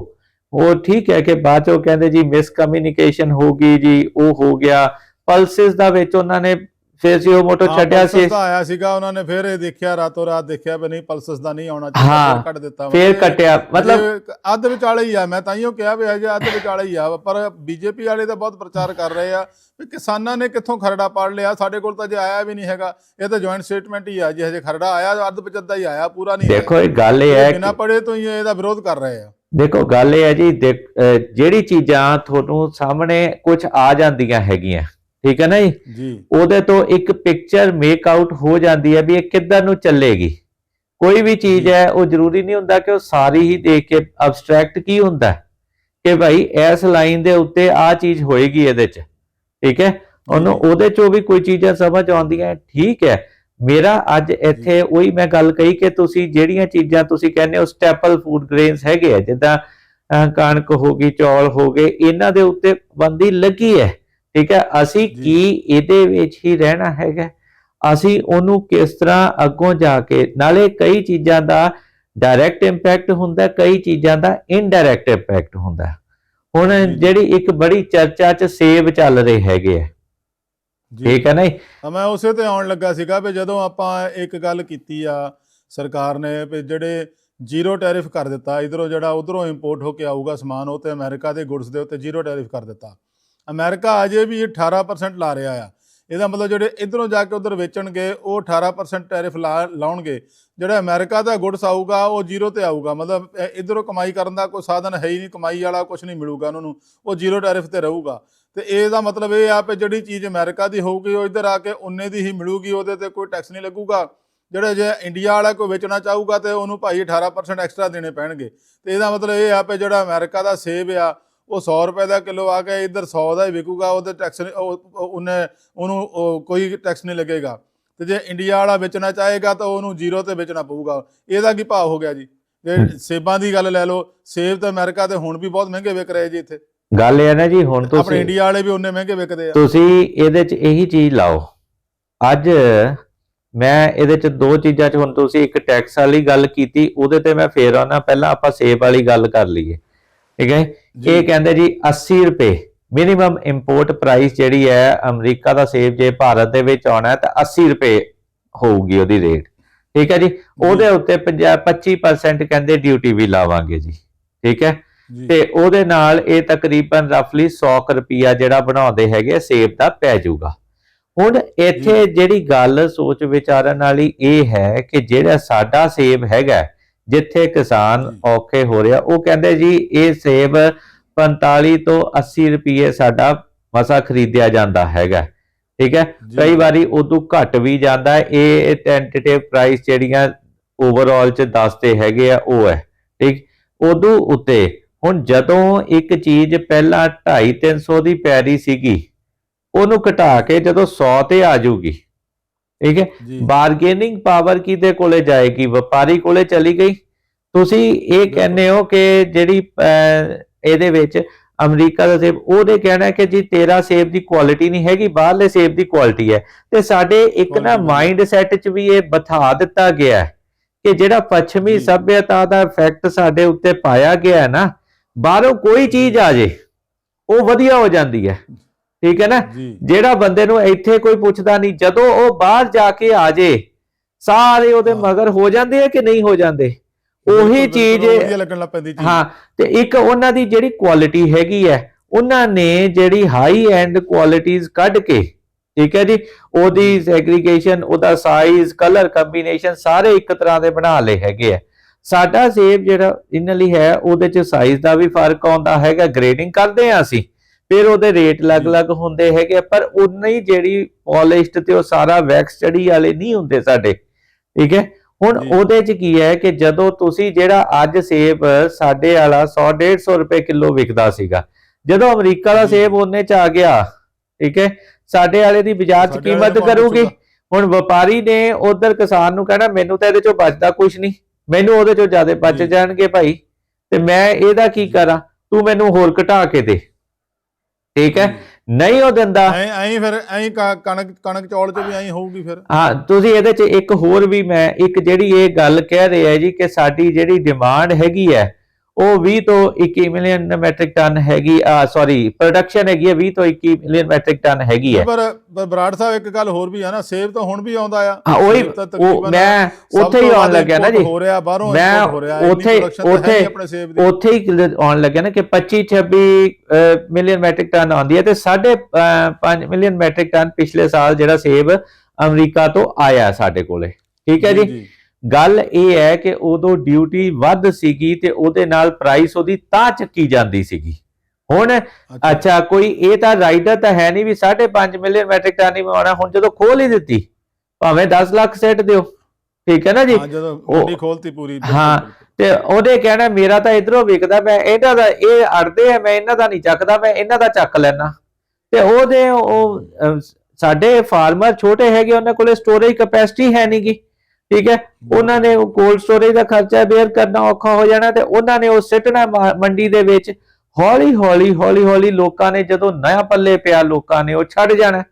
ਉਹ ਠੀਕ ਹੈ ਕਿ ਬਾਅਦ ਚੋਂ ਕਹਿੰਦੇ ਜੀ ਮਿਸ ਕਮਿਊਨੀਕੇਸ਼ਨ ਹੋ ਗਈ ਜੀ ਉਹ ਹੋ ਗਿਆ ਪਲਸਿਸ ਦਾ ਵਿੱਚ ਉਹਨਾਂ ਨੇ ਫੇਸਿਓ ਮੋਟੋ ਹਾਂ, ਛੱਡਿਆ ਸੀ। ਦਾ ਆਇਆ ਸੀਗਾ ਉਹਨਾਂ ਨੇ ਫਿਰ ਇਹ ਦੇਖਿਆ ਰਾਤੋਂ ਰਾਤ ਦੇਖਿਆ ਵੀ ਨਹੀਂ ਪਲਸਸ ਦਾ ਨਹੀਂ ਆਉਣਾ ਚਾਹੀਦਾ ਹਾਂ, ਫਿਰ ਕੱਢ ਦਿੱਤਾ ਫੇਰ ਕੱਟਿਆ। ਮਤਲਬ ਅੱਧ ਵਿਚਾਲੇ ਹੀ ਆ ਮੈਂ ਤਾਈਓ ਕਿਹਾ ਵੀ ਅਜੇ ਅੱਧ ਵਿਚਾਲੇ ਹੀ ਆ ਪਰ ਬੀਜੇਪੀ ਵਾਲੇ ਤਾਂ ਬਹੁਤ ਪ੍ਰਚਾਰ ਕਰ ਰਹੇ ਆ ਵੀ ਕਿਸਾਨਾਂ ਨੇ ਕਿੱਥੋਂ ਖਰੜਾ ਪਾੜ ਲਿਆ ਸਾਡੇ ਕੋਲ ਤਾਂ ਜੇ ਆਇਆ ਵੀ ਨਹੀਂ ਹੈਗਾ ਇਹ ਤਾਂ ਜੁਆਇੰਟ ਸਟੇਟਮੈਂਟ ਹੀ ਆ ਜੇ ਹਜੇ ਖਰੜਾ ਆਇਆ ਅੱਧ ਵਿਚੱਦਾ ਹੀ ਆਇਆ ਪੂਰਾ ਨਹੀਂ ਦੇਖੋ ਇਹ ਗੱਲ ਇਹ ਹੈ ਬਿਨਾ ਪੜੇ ਤੋਂ ਹੀ ਇਹਦਾ ਵਿਰੋਧ ਕਰ ਰਹੇ ਆ। ਦੇਖੋ ਗੱਲ ਇਹ ਹੈ ਜੀ ਜਿਹੜੀ ਚੀਜ਼ਾਂ ਤੁਹਾਨੂੰ ਸਾਹਮਣੇ ਕੁਝ ਆ ਜਾਂਦੀਆਂ ਹੈਗੀਆਂ ਠੀਕ ਹੈ ਨਾ ਜੀ? ਜੀ। ਉਹਦੇ ਤੋਂ ਇੱਕ ਪਿਕਚਰ ਮੇਕ ਆਊਟ ਹੋ ਜਾਂਦੀ ਹੈ ਵੀ ਇਹ ਕਿੱਧਰ ਨੂੰ ਚੱਲੇਗੀ। ਕੋਈ ਵੀ ਚੀਜ਼। ਹੈ ਉਹ ਜ਼ਰੂਰੀ ਨਹੀਂ ਹੁੰਦਾ ਕਿ ਉਹ ਸਾਰੀ ਹੀ ਦੇਖ ਕੇ ਅਬਸਟ੍ਰੈਕਟ ਕੀ ਹੁੰਦਾ ਹੈ। ਕਿ ਭਾਈ ਇਸ ਲਾਈਨ ਦੇ ਉੱਤੇ ਆ ਚੀਜ਼ ਹੋਏਗੀ ਇਹਦੇ 'ਚ। ਠੀਕ ਹੈ? ਉਹਨੂੰ ਉਹਦੇ 'ਚੋਂ ਵੀ ਕੋਈ ਚੀਜ਼ਾਂ ਸਮਝ ਆਉਂਦੀਆਂ ਠੀਕ ਹੈ। ਮੇਰਾ ਅੱਜ ਇੱਥੇ ਉਹੀ ਮੈਂ ਗੱਲ ਕਹੀ ਕਿ ਤੁਸੀਂ ਜਿਹੜੀਆਂ ਚੀਜ਼ਾਂ ਤੁਸੀਂ ਕਹਿੰਦੇ ਹੋ ਸਟੈਪਲ ਫੂਡ ਗ੍ਰੇਨਸ ਹੈਗੇ ਆ ਜਿੱਦਾਂ ਕਣਕ ਹੋ ਗਈ ਚੌਲ ਹੋ ਗਏ ਇਹਨਾਂ ਦੇ ਉੱਤੇ ਬੰਦੀ ਲੱਗੀ ਹੈ। ਠੀਕ ਹੈ ਅਸੀਂ। ਕੀ ਇਹਦੇ ਵਿੱਚ ਹੀ ਰਹਿਣਾ ਹੈਗਾ ਅਸੀਂ ਉਹਨੂੰ ਕਿਸ ਤਰ੍ਹਾਂ ਅੱਗੋਂ ਜਾ ਕੇ ਨਾਲੇ ਕਈ ਚੀਜ਼ਾਂ ਦਾ ਡਾਇਰੈਕਟ ਇੰਪੈਕਟ ਹੁੰਦਾ ਕਈ ਚੀਜ਼ਾਂ ਦਾ ਇਨਡਾਇਰੈਕਟ ਇੰਪੈਕਟ ਹੁੰਦਾ ਹੁਣ। ਜਿਹੜੀ ਇੱਕ ਬੜੀ ਚਰਚਾ 'ਚ ਸੇਬ ਚੱਲ ਰਹੇ ਹੈਗੇ ਆ ਠੀਕ ਹੈ ਨਾ ਜੀ? ਤਾਂ ਮੈਂ ਉਸੇ ਤੇ ਆਉਣ ਲੱਗਾ ਸੀਗਾ ਵੀ ਜਦੋਂ ਆਪਾਂ ਇੱਕ ਗੱਲ ਕੀਤੀ ਆ ਸਰਕਾਰ ਨੇ ਵੀ ਜਿਹੜੇ ਜ਼ੀਰੋ ਟੈਰਿਫ ਕਰ ਦਿੱਤਾ ਇਧਰੋਂ ਜਿਹੜਾ ਉਧਰੋਂ ਇੰਪੋਰਟ ਹੋ ਕੇ ਆਊਗਾ ਸਮਾਨ ਉਹ ਤੇ ਅਮਰੀਕਾ ਦੇ ਗੁੱਡਸ ਦੇ ਉੱਤੇ ਜ਼ੀਰੋ ਟੈਰਿਫ ਕਰ ਦਿੱਤਾ ਅਮਰੀਕਾ ਅਜੇ ਵੀ 18% ਲਾ ਰਿਹਾ ਆ। ਇਹਦਾ ਮਤਲਬ ਜਿਹੜੇ ਇਧਰੋਂ ਜਾ ਕੇ ਉਧਰ ਵੇਚਣਗੇ, ਉਹ 18% ਟੈਰਿਫ ਲਾ, ਲਾਉਣਗੇ। ਜਿਹੜਾ ਅਮਰੀਕਾ ਦਾ ਗੁੱਡਸ ਆਊਗਾ, ਉਹ ਜ਼ੀਰੋ ਤੇ ਆਊਗਾ। ਮਤਲਬ ਇਧਰੋਂ ਕਮਾਈ ਕਰਨ ਦਾ ਕੋਈ ਸਾਧਨ ਹੈ ਹੀ ਨਹੀਂ, ਕਮਾਈ ਵਾਲਾ ਕੁਝ ਨਹੀਂ ਮਿਲੂਗਾ ਉਹਨਾਂ ਨੂੰ। ਉਹ ਜ਼ੀਰੋ ਟੈਰਿਫ ਤੇ ਰਹੂਗਾ। ਤੇ ਇਹਦਾ ਮਤਲਬ ਇਹ ਆ ਕਿ ਜਿਹੜੀ ਚੀਜ਼ ਅਮਰੀਕਾ ਦੀ ਹੋਊਗੀ, ਉਹ ਇੱਧਰ ਆ ਕੇ ਉਨੇ ਦੀ ਹੀ ਮਿਲੂਗੀ, ਉਹਦੇ ਤੇ ਕੋਈ ਟੈਕਸ ਨਹੀਂ ਲੱਗੂਗਾ। ਜਿਹੜਾ ਜੇ ਇੰਡੀਆ ਵਾਲਾ ਕੋਈ ਵੇਚਣਾ ਚਾਹੂਗਾ, ਤੇ ਉਹਨੂੰ ਭਾਈ 18% ਐਕਸਟਰਾ ਦੇਣੇ ਪੈਣਗੇ। ਤੇ ਇਹਦਾ ਮਤਲਬ ਇਹ ਆ ਕਿ ਜਿਹੜਾ ਅਮਰੀਕਾ ਦਾ ਸੇਬ ਆ ਉਹ 100 ਰੁਪਏ ਦਾ ਕਿਲੋ ਆ ਕੇ ਇੱਧਰ 100 ਦਾ ਹੀ ਵਿਕੂਗਾ ਉਹਦੇ ਟੈਕਸ ਉਹਨੇ ਉਹਨੂੰ ਉਹ ਕੋਈ ਟੈਕਸ ਨਹੀਂ ਲੱਗੇਗਾ। ਤੇ ਜੇ ਇੰਡੀਆ ਵਾਲਾ ਵੇਚਣਾ ਚਾਹੇਗਾ ਤਾਂ ਉਹਨੂੰ ਜ਼ੀਰੋ ਤੇ ਵੇਚਣਾ ਪਊਗਾ। ਇਹਦਾ ਕੀ ਭਾਅ ਹੋ ਗਿਆ ਜੀ? ਜੇ ਸੇਬਾਂ ਦੀ ਗੱਲ ਲੈ ਲਓ ਸੇਬ ਤਾਂ ਅਮਰੀਕਾ ਤੇ ਹੁਣ ਵੀ ਬਹੁਤ ਮਹਿੰਗੇ ਵਿਕ ਰਹੇ ਜੀ ਇੱਥੇ। ਗੱਲ ਇਹ ਹੈ ਨਾ ਜੀ ਹੁਣ ਆਪਣੇ ਤੁਸੀਂ ਇੰਡੀਆ ਵਾਲੇ ਵੀ ਉਹਨੇ ਮਹਿੰਗੇ ਵਿਕਦੇ ਆ। ਤੁਸੀਂ ਇਹਦੇ 'ਚ ਇਹੀ ਚੀਜ਼ ਲਾਓ। ਅੱਜ ਮੈਂ ਇਹਦੇ 'ਚ ਦੋ ਚੀਜ਼ਾਂ 'ਚ ਹੁਣ ਤੁਸੀਂ ਇੱਕ ਟੈਕਸ ਵਾਲੀ ਗੱਲ ਕੀਤੀ ਉਹਦੇ ਤੇ ਮੈਂ ਫੇਰ ਆਉਣਾ ਪਹਿਲਾਂ ਆਪਾਂ ਸੇਬ ਵਾਲੀ ਗੱਲ ਕਰ ਲਈਏ। ਠੀਕ ਹੈ ਇਹ ਕਹਿੰਦੇ ਜੀ 80 ਰੁਪਏ ਮਿਨੀਮਮ ਇੰਪੋਰਟ ਪ੍ਰਾਈਸ ਜਿਹੜੀ ਹੈ ਅਮਰੀਕਾ ਦਾ ਸੇਬ ਜੇ ਭਾਰਤ ਦੇ ਵਿੱਚ ਆਉਣਾ ਤਾਂ 80 ਰੁਪਏ ਹੋਊਗੀ ਉਹਦੀ ਰੇਟ ਠੀਕ ਹੈ ਜੀ? ਉਹਦੇ ਉੱਤੇ 50 25% ਕਹਿੰਦੇ ਡਿਊਟੀ ਵੀ ਲਾਵਾਂਗੇ ਜੀ। ਠੀਕ ਹੈ? ਤੇ ਉਹਦੇ ਨਾਲ ਇਹ ਤਕਰੀਬਨ ਰਫਲੀ 100 ਕੁ ਰੁਪਿਆ ਜਿਹੜਾ ਬਣਾਉਂਦੇ ਹੈਗੇ ਸੇਬ ਦਾ ਪੈ ਜਾਊਗਾ। ਹੁਣ ਇੱਥੇ ਜਿਹੜੀ ਗੱਲ ਸੋਚ ਵਿਚਾਰਨ ਵਾਲੀ ਇਹ ਹੈ ਕਿ ਜਿਹੜਾ ਸਾਡਾ ਸੇਬ ਹੈਗਾ ਜਿੱਥੇ ਕਿਸਾਨ। ਔਖੇ ਹੋ ਰਿਹਾ ਉਹ ਕਹਿੰਦੇ ਜੀ ਇਹ ਸੇਬ 45 ਤੋਂ 80 ਰੁਪਏ ਸਾਡਾ ਮਸਾ ਖਰੀਦਿਆ ਜਾਂਦਾ ਹੈਗਾ ਠੀਕ ਹੈ। ਕਈ ਵਾਰੀ ਉਦੋਂ ਘੱਟ ਵੀ ਜਾਂਦਾ ਇਹ ਟੈਂਟੇਟਿਵ ਪ੍ਰਾਈਸ ਜਿਹੜੀਆਂ ਓਵਰਆਲ ਚ ਦੱਸਦੇ ਹੈਗੇ ਆ ਉਹ ਹੈ ਠੀਕ ਉਦੋਂ ਉੱਤੇ ਹੁਣ ਜਦੋਂ ਇੱਕ ਚੀਜ਼ ਪਹਿਲਾਂ 2.5 300 ਦੀ ਪੈ ਰਹੀ ਸੀਗੀ ਉਹਨੂੰ ਘਟਾ ਕੇ ਜਦੋਂ 100 ਤੇ ਆ ਜਾਊਗੀ ਠੀਕ ਹੈ? ਬਾਰਗੇਨਿੰਗ ਪਾਵਰ ਕਿਹਦੇ ਕੋਲੇ ਜਾਏਗੀ? ਵਪਾਰੀ ਕੋਲੇ ਚਲੀ ਗਈ? ਤੁਸੀਂ ਇਹ ਕਹਿੰਦੇ ਹੋ ਕਿ ਜਿਹੜੀ ਇਹਦੇ ਵਿੱਚ ਅਮਰੀਕਾ ਦਾ ਸੇਬ ਉਹਦੇ ਕਹਿਣਾ ਕਿ ਜੀ ਤੇਰਾ ਸੇਬ ਦੀ ਕੁਆਲਿਟੀ ਨਹੀਂ ਹੈਗੀ ਬਾਹਰਲੇ ਸੇਬ ਦੀ ਕੁਆਲਿਟੀ ਹੈ। ਤੇ ਸਾਡੇ ਇੱਕ ਨਾ। ਮਾਈਂਡ ਸੈਟ 'ਚ ਵੀ ਇਹ ਬਿਠਾ ਦਿੱਤਾ ਗਿਆ ਹੈ ਕਿ ਜਿਹੜਾ ਪੱਛਮੀ। ਸਭਿਅਤਾ ਦਾ ਇਫੈਕਟ ਸਾਡੇ ਉੱਤੇ ਪਾਇਆ ਗਿਆ ਹੈ ਨਾ ਬਾਹਰੋਂ ਕੋਈ ਚੀਜ਼ ਆ ਜੇ ਉਹ ਵਧੀਆ ਹੋ ਜਾਂਦੀ ਹੈ। ਠੀਕ ਹੈ ਨਾ? ਜਿਹੜਾ ਬੰਦੇ ਨੂੰ ਇੱਥੇ ਕੋਈ ਪੁੱਛਦਾ ਨਹੀਂ ਜਦੋਂ ਉਹ ਬਾਹਰ ਜਾ ਕੇ ਆ ਜੇ ਸਾਰੇ ਉਹਦੇ। ਮਗਰ ਹੋ ਜਾਂਦੇ ਆ ਕਿ ਨਹੀਂ ਹੋ ਜਾਂਦੇ? ਉਹੀ ਚੀਜ਼ ਹਾਂ ਤੇ ਇੱਕ ਉਹਨਾਂ ਦੀ ਜਿਹੜੀ ਕੁਆਲਿਟੀ ਹੈਗੀ ਹੈ ਉਹਨਾਂ ਨੇ ਜਿਹੜੀ ਹਾਈ ਐਂਡ ਕੁਆਲਿਟੀਆਂ ਕੱਢ ਕੇ ਠੀਕ ਹੈ ਜੀ? ਉਹਦੀ ਸੈਗਰੀਗੇਸ਼ਨ ਉਹਦਾ ਸਾਈਜ਼ ਕਲਰ ਕੰਬੀਨੇਸ਼ਨ ਸਾਰੇ ਇੱਕ ਤਰ੍ਹਾਂ ਦੇ ਬਣਾ ਲਏ ਹੈਗੇ ਆ। ਸਾਡਾ ਸੇਬ ਜਿਹੜਾ ਇਹਨਾਂ ਲਈ ਹੈ ਉਹਦੇ ਚ ਸਾਈਜ਼ ਦਾ ਵੀ ਫ਼ਰਕ ਆਉਂਦਾ ਹੈਗਾ ਗ੍ਰੇਡਿੰਗ ਕਰਦੇ ਆ ਅਸੀਂ। ਫਿਰ ਉਹਦੇ ਰੇਟ ਅਲੱਗ-ਅਲੱਗ ਹੁੰਦੇ ਹੈਗੇ ਪਰ ਉਨਾ ਜਿਹੜੀ ਪੋਲਿਸ਼ਡ ਤੇ ਉਹ ਸਾਰਾ ਵੈਕਸ ਚੜੀ ਵਾਲੇ ਨਹੀਂ ਹੁੰਦੇ ਸਾਡੇ ਠੀਕ ਹੈ ਹੁਣ। ਉਹਦੇ ਚ ਕੀ ਹੈ ਕਿ ਜਦੋਂ ਤੁਸੀਂ ਜਿਹੜਾ ਅੱਜ ਸੇਬ ਸਾਡੇ ਵਾਲਾ 100 150 ਰੁਪਏ ਕਿਲੋ ਵਿਕਦਾ ਸੀਗਾ ਜਦੋਂ ਅਮਰੀਕਾ ਦਾ। ਸੇਬ ਉਹਨੇ ਚ ਆ ਗਿਆ ਠੀਕ ਹੈ ਸਾਡੇ ਵਾਲੇ ਦੀ ਬਾਜ਼ਾਰ ਚ ਕੀਮਤ ਕਰੂਗੀ। ਹੁਣ ਵਪਾਰੀ ਨੇ ਉਧਰ ਕਿਸਾਨ ਨੂੰ ਕਹਿਣਾ ਮੈਨੂੰ ਤਾਂ ਇਹਦੇ ਚੋਂ ਬਚਦਾ ਕੁਝ ਨਹੀਂ ਮੈਨੂੰ ਉਹਦੇ ਚੋਂ ਜ਼ਿਆਦਾ ਬਚ। ਜਾਣਗੇ ਭਾਈ ਤੇ ਮੈਂ ਇਹਦਾ ਕੀ ਕਰਾਂ ਤੂੰ ਮੈਨੂੰ ਹੋਰ ਘਟਾ ਕੇ ਦੇ ਠੀਕ ਹੈ? ਨਹੀਂ ਉਹ ਦਿੰਦਾ। ਐਂ ਐਂ ਫਿਰ ਐਂ ਕਣਕ ਕਣਕ ਚੌਲ ਚ ਵੀ ਐਂ ਹੋਊਗੀ ਫਿਰ। ਹਾਂ ਤੁਸੀਂ ਇਹਦੇ ਚ ਇੱਕ ਹੋਰ ਵੀ ਮੈਂ ਇੱਕ ਜਿਹੜੀ ਇਹ ਗੱਲ ਕਹਿ ਰਿਹਾ ਜੀ ਕਿ ਸਾਡੀ ਜਿਹੜੀ ਡਿਮਾਂਡ ਹੈਗੀ ਹੈ ਉਹ 20 ਤੋਂ 21 ਮਿਲੀਅਨ ਮੈਟ੍ਰਿਕ ਟਨ ਹੈਗੀ ਆ ਸੌਰੀ ਪ੍ਰੋਡਕਸ਼ਨ ਹੈਗੀ ਹੈ 20 ਤੋਂ 21 ਮਿਲੀਅਨ ਮੈਟ੍ਰਿਕ ਟਨ ਹੈਗੀ ਹੈ। ਪਰ ਬਰਾੜ ਸਾਹਿਬ ਇੱਕ ਗੱਲ ਹੋਰ ਵੀ ਆ ਨਾ ਸੇਬ ਤਾਂ ਹੁਣ ਵੀ ਆਉਂਦਾ ਆ। ਹਾਂ ਉਹੀ ਮੈਂ ਉੱਥੇ ਹੀ ਆਉਣ ਲੱਗਿਆ ਨਾ ਜੀ। ਹੋ ਰਿਹਾ ਬਾਹਰੋਂ ਮੈਂ ਉੱਥੇ- ਉੱਥੇ- ਉੱਥੇ ਹੀ ਆਉਣ ਲੱਗਿਆ ਨਾ ਕਿ 25 26 ਮਿਲੀਅਨ ਮੈਟ੍ਰਿਕ ਟਨ ਆਉਂਦੀ ਹੈ ਤੇ 5.5 ਮਿਲੀਅਨ ਮੈਟ੍ਰਿਕ ਟਨ ਪਿਛਲੇ ਸਾਲ ਜਿਹੜਾ ਸੇਬ ਅਮਰੀਕਾ ਤੋਂ ਆਇਆ ਸਾਡੇ ਕੋਲੇ। ਠੀਕ ਹੈ ਜੀ। ਗੱਲ ਇਹ ਹੈ ਕਿ ਉਦੋਂ ਡਿਊਟੀ ਵੱਧ ਸੀਗੀ ਤੇ ਉਹਦੇ ਨਾਲ ਪ੍ਰਾਈਸ ਉਹਦੀ ਤਾਂ ਚੱਕੀ ਜਾਂਦੀ ਸੀਗੀ। ਹੁਣ ਅੱਛਾ। ਕੋਈ ਇਹ ਤਾਂ ਰਾਈਡਰ ਤਾਂ ਹੈ ਨਹੀਂ ਵੀ 5.5 ਮਿਲੀਅਨ ਮੈਟ੍ਰਿਕ ਟਨ ਹੀ ਆਉਣਾ ਹੁਣ ਜਦੋਂ ਖੋਲ ਹੀ ਦਿੱਤੀ ਭਾਵੇਂ 10 ਲੱਖ ਸੈੱਟ ਦਿਓ। ਠੀਕ ਹੈ ਨਾ ਜੀ? ਹਾਂ ਜਦੋਂ ਖੋਲਤੀ ਪੂਰੀ ਹਾਂ। ਤੇ ਉਹਦੇ ਕਹਿਣਾ ਮੇਰਾ ਤਾਂ ਇਧਰੋਂ ਵਿਕਦਾ ਮੈਂ ਇਹਨਾਂ ਦਾ ਇਹ ਅੜਦੇ ਆ ਮੈਂ ਇਹਨਾਂ ਦਾ ਨਹੀਂ ਚੱਕਦਾ ਮੈਂ ਇਹਨਾਂ ਦਾ ਚੱਕ ਲੈਣਾ ਤੇ ਉਹਦੇ ਉਹ ਸਾਡੇ ਫਾਰਮਰ ਛੋਟੇ ਹੈਗੇ ਉਹਨਾਂ ਕੋਲੇ ਸਟੋਰੇਜ ਕਪੈਸਿਟੀ ਹੈ ਨਹੀਂਗੀ ਠੀਕ ਹੈ? ਉਹਨਾਂ ਨੇ ਉਹ ਕੋਲਡ ਸਟੋਰੇਜ ਦਾ ਖਰਚਾ ਬੇਅਰ ਕਰਨਾ ਔਖਾ ਹੋ ਜਾਣਾ ਤੇ ਉਹਨਾਂ ਨੇ ਉਹ ਸਿੱਟਣਾ ਮੰਡੀ ਦੇ ਵਿੱਚ। ਹੌਲੀ ਹੌਲੀ ਹੌਲੀ ਹੌਲੀ ਲੋਕਾਂ ਨੇ ਜਦੋਂ ਨਇਆ ਪੱਲੇ ਪਿਆ ਲੋਕਾਂ ਨੇ ਉਹ ਛੱਡ ਜਾਣਾ।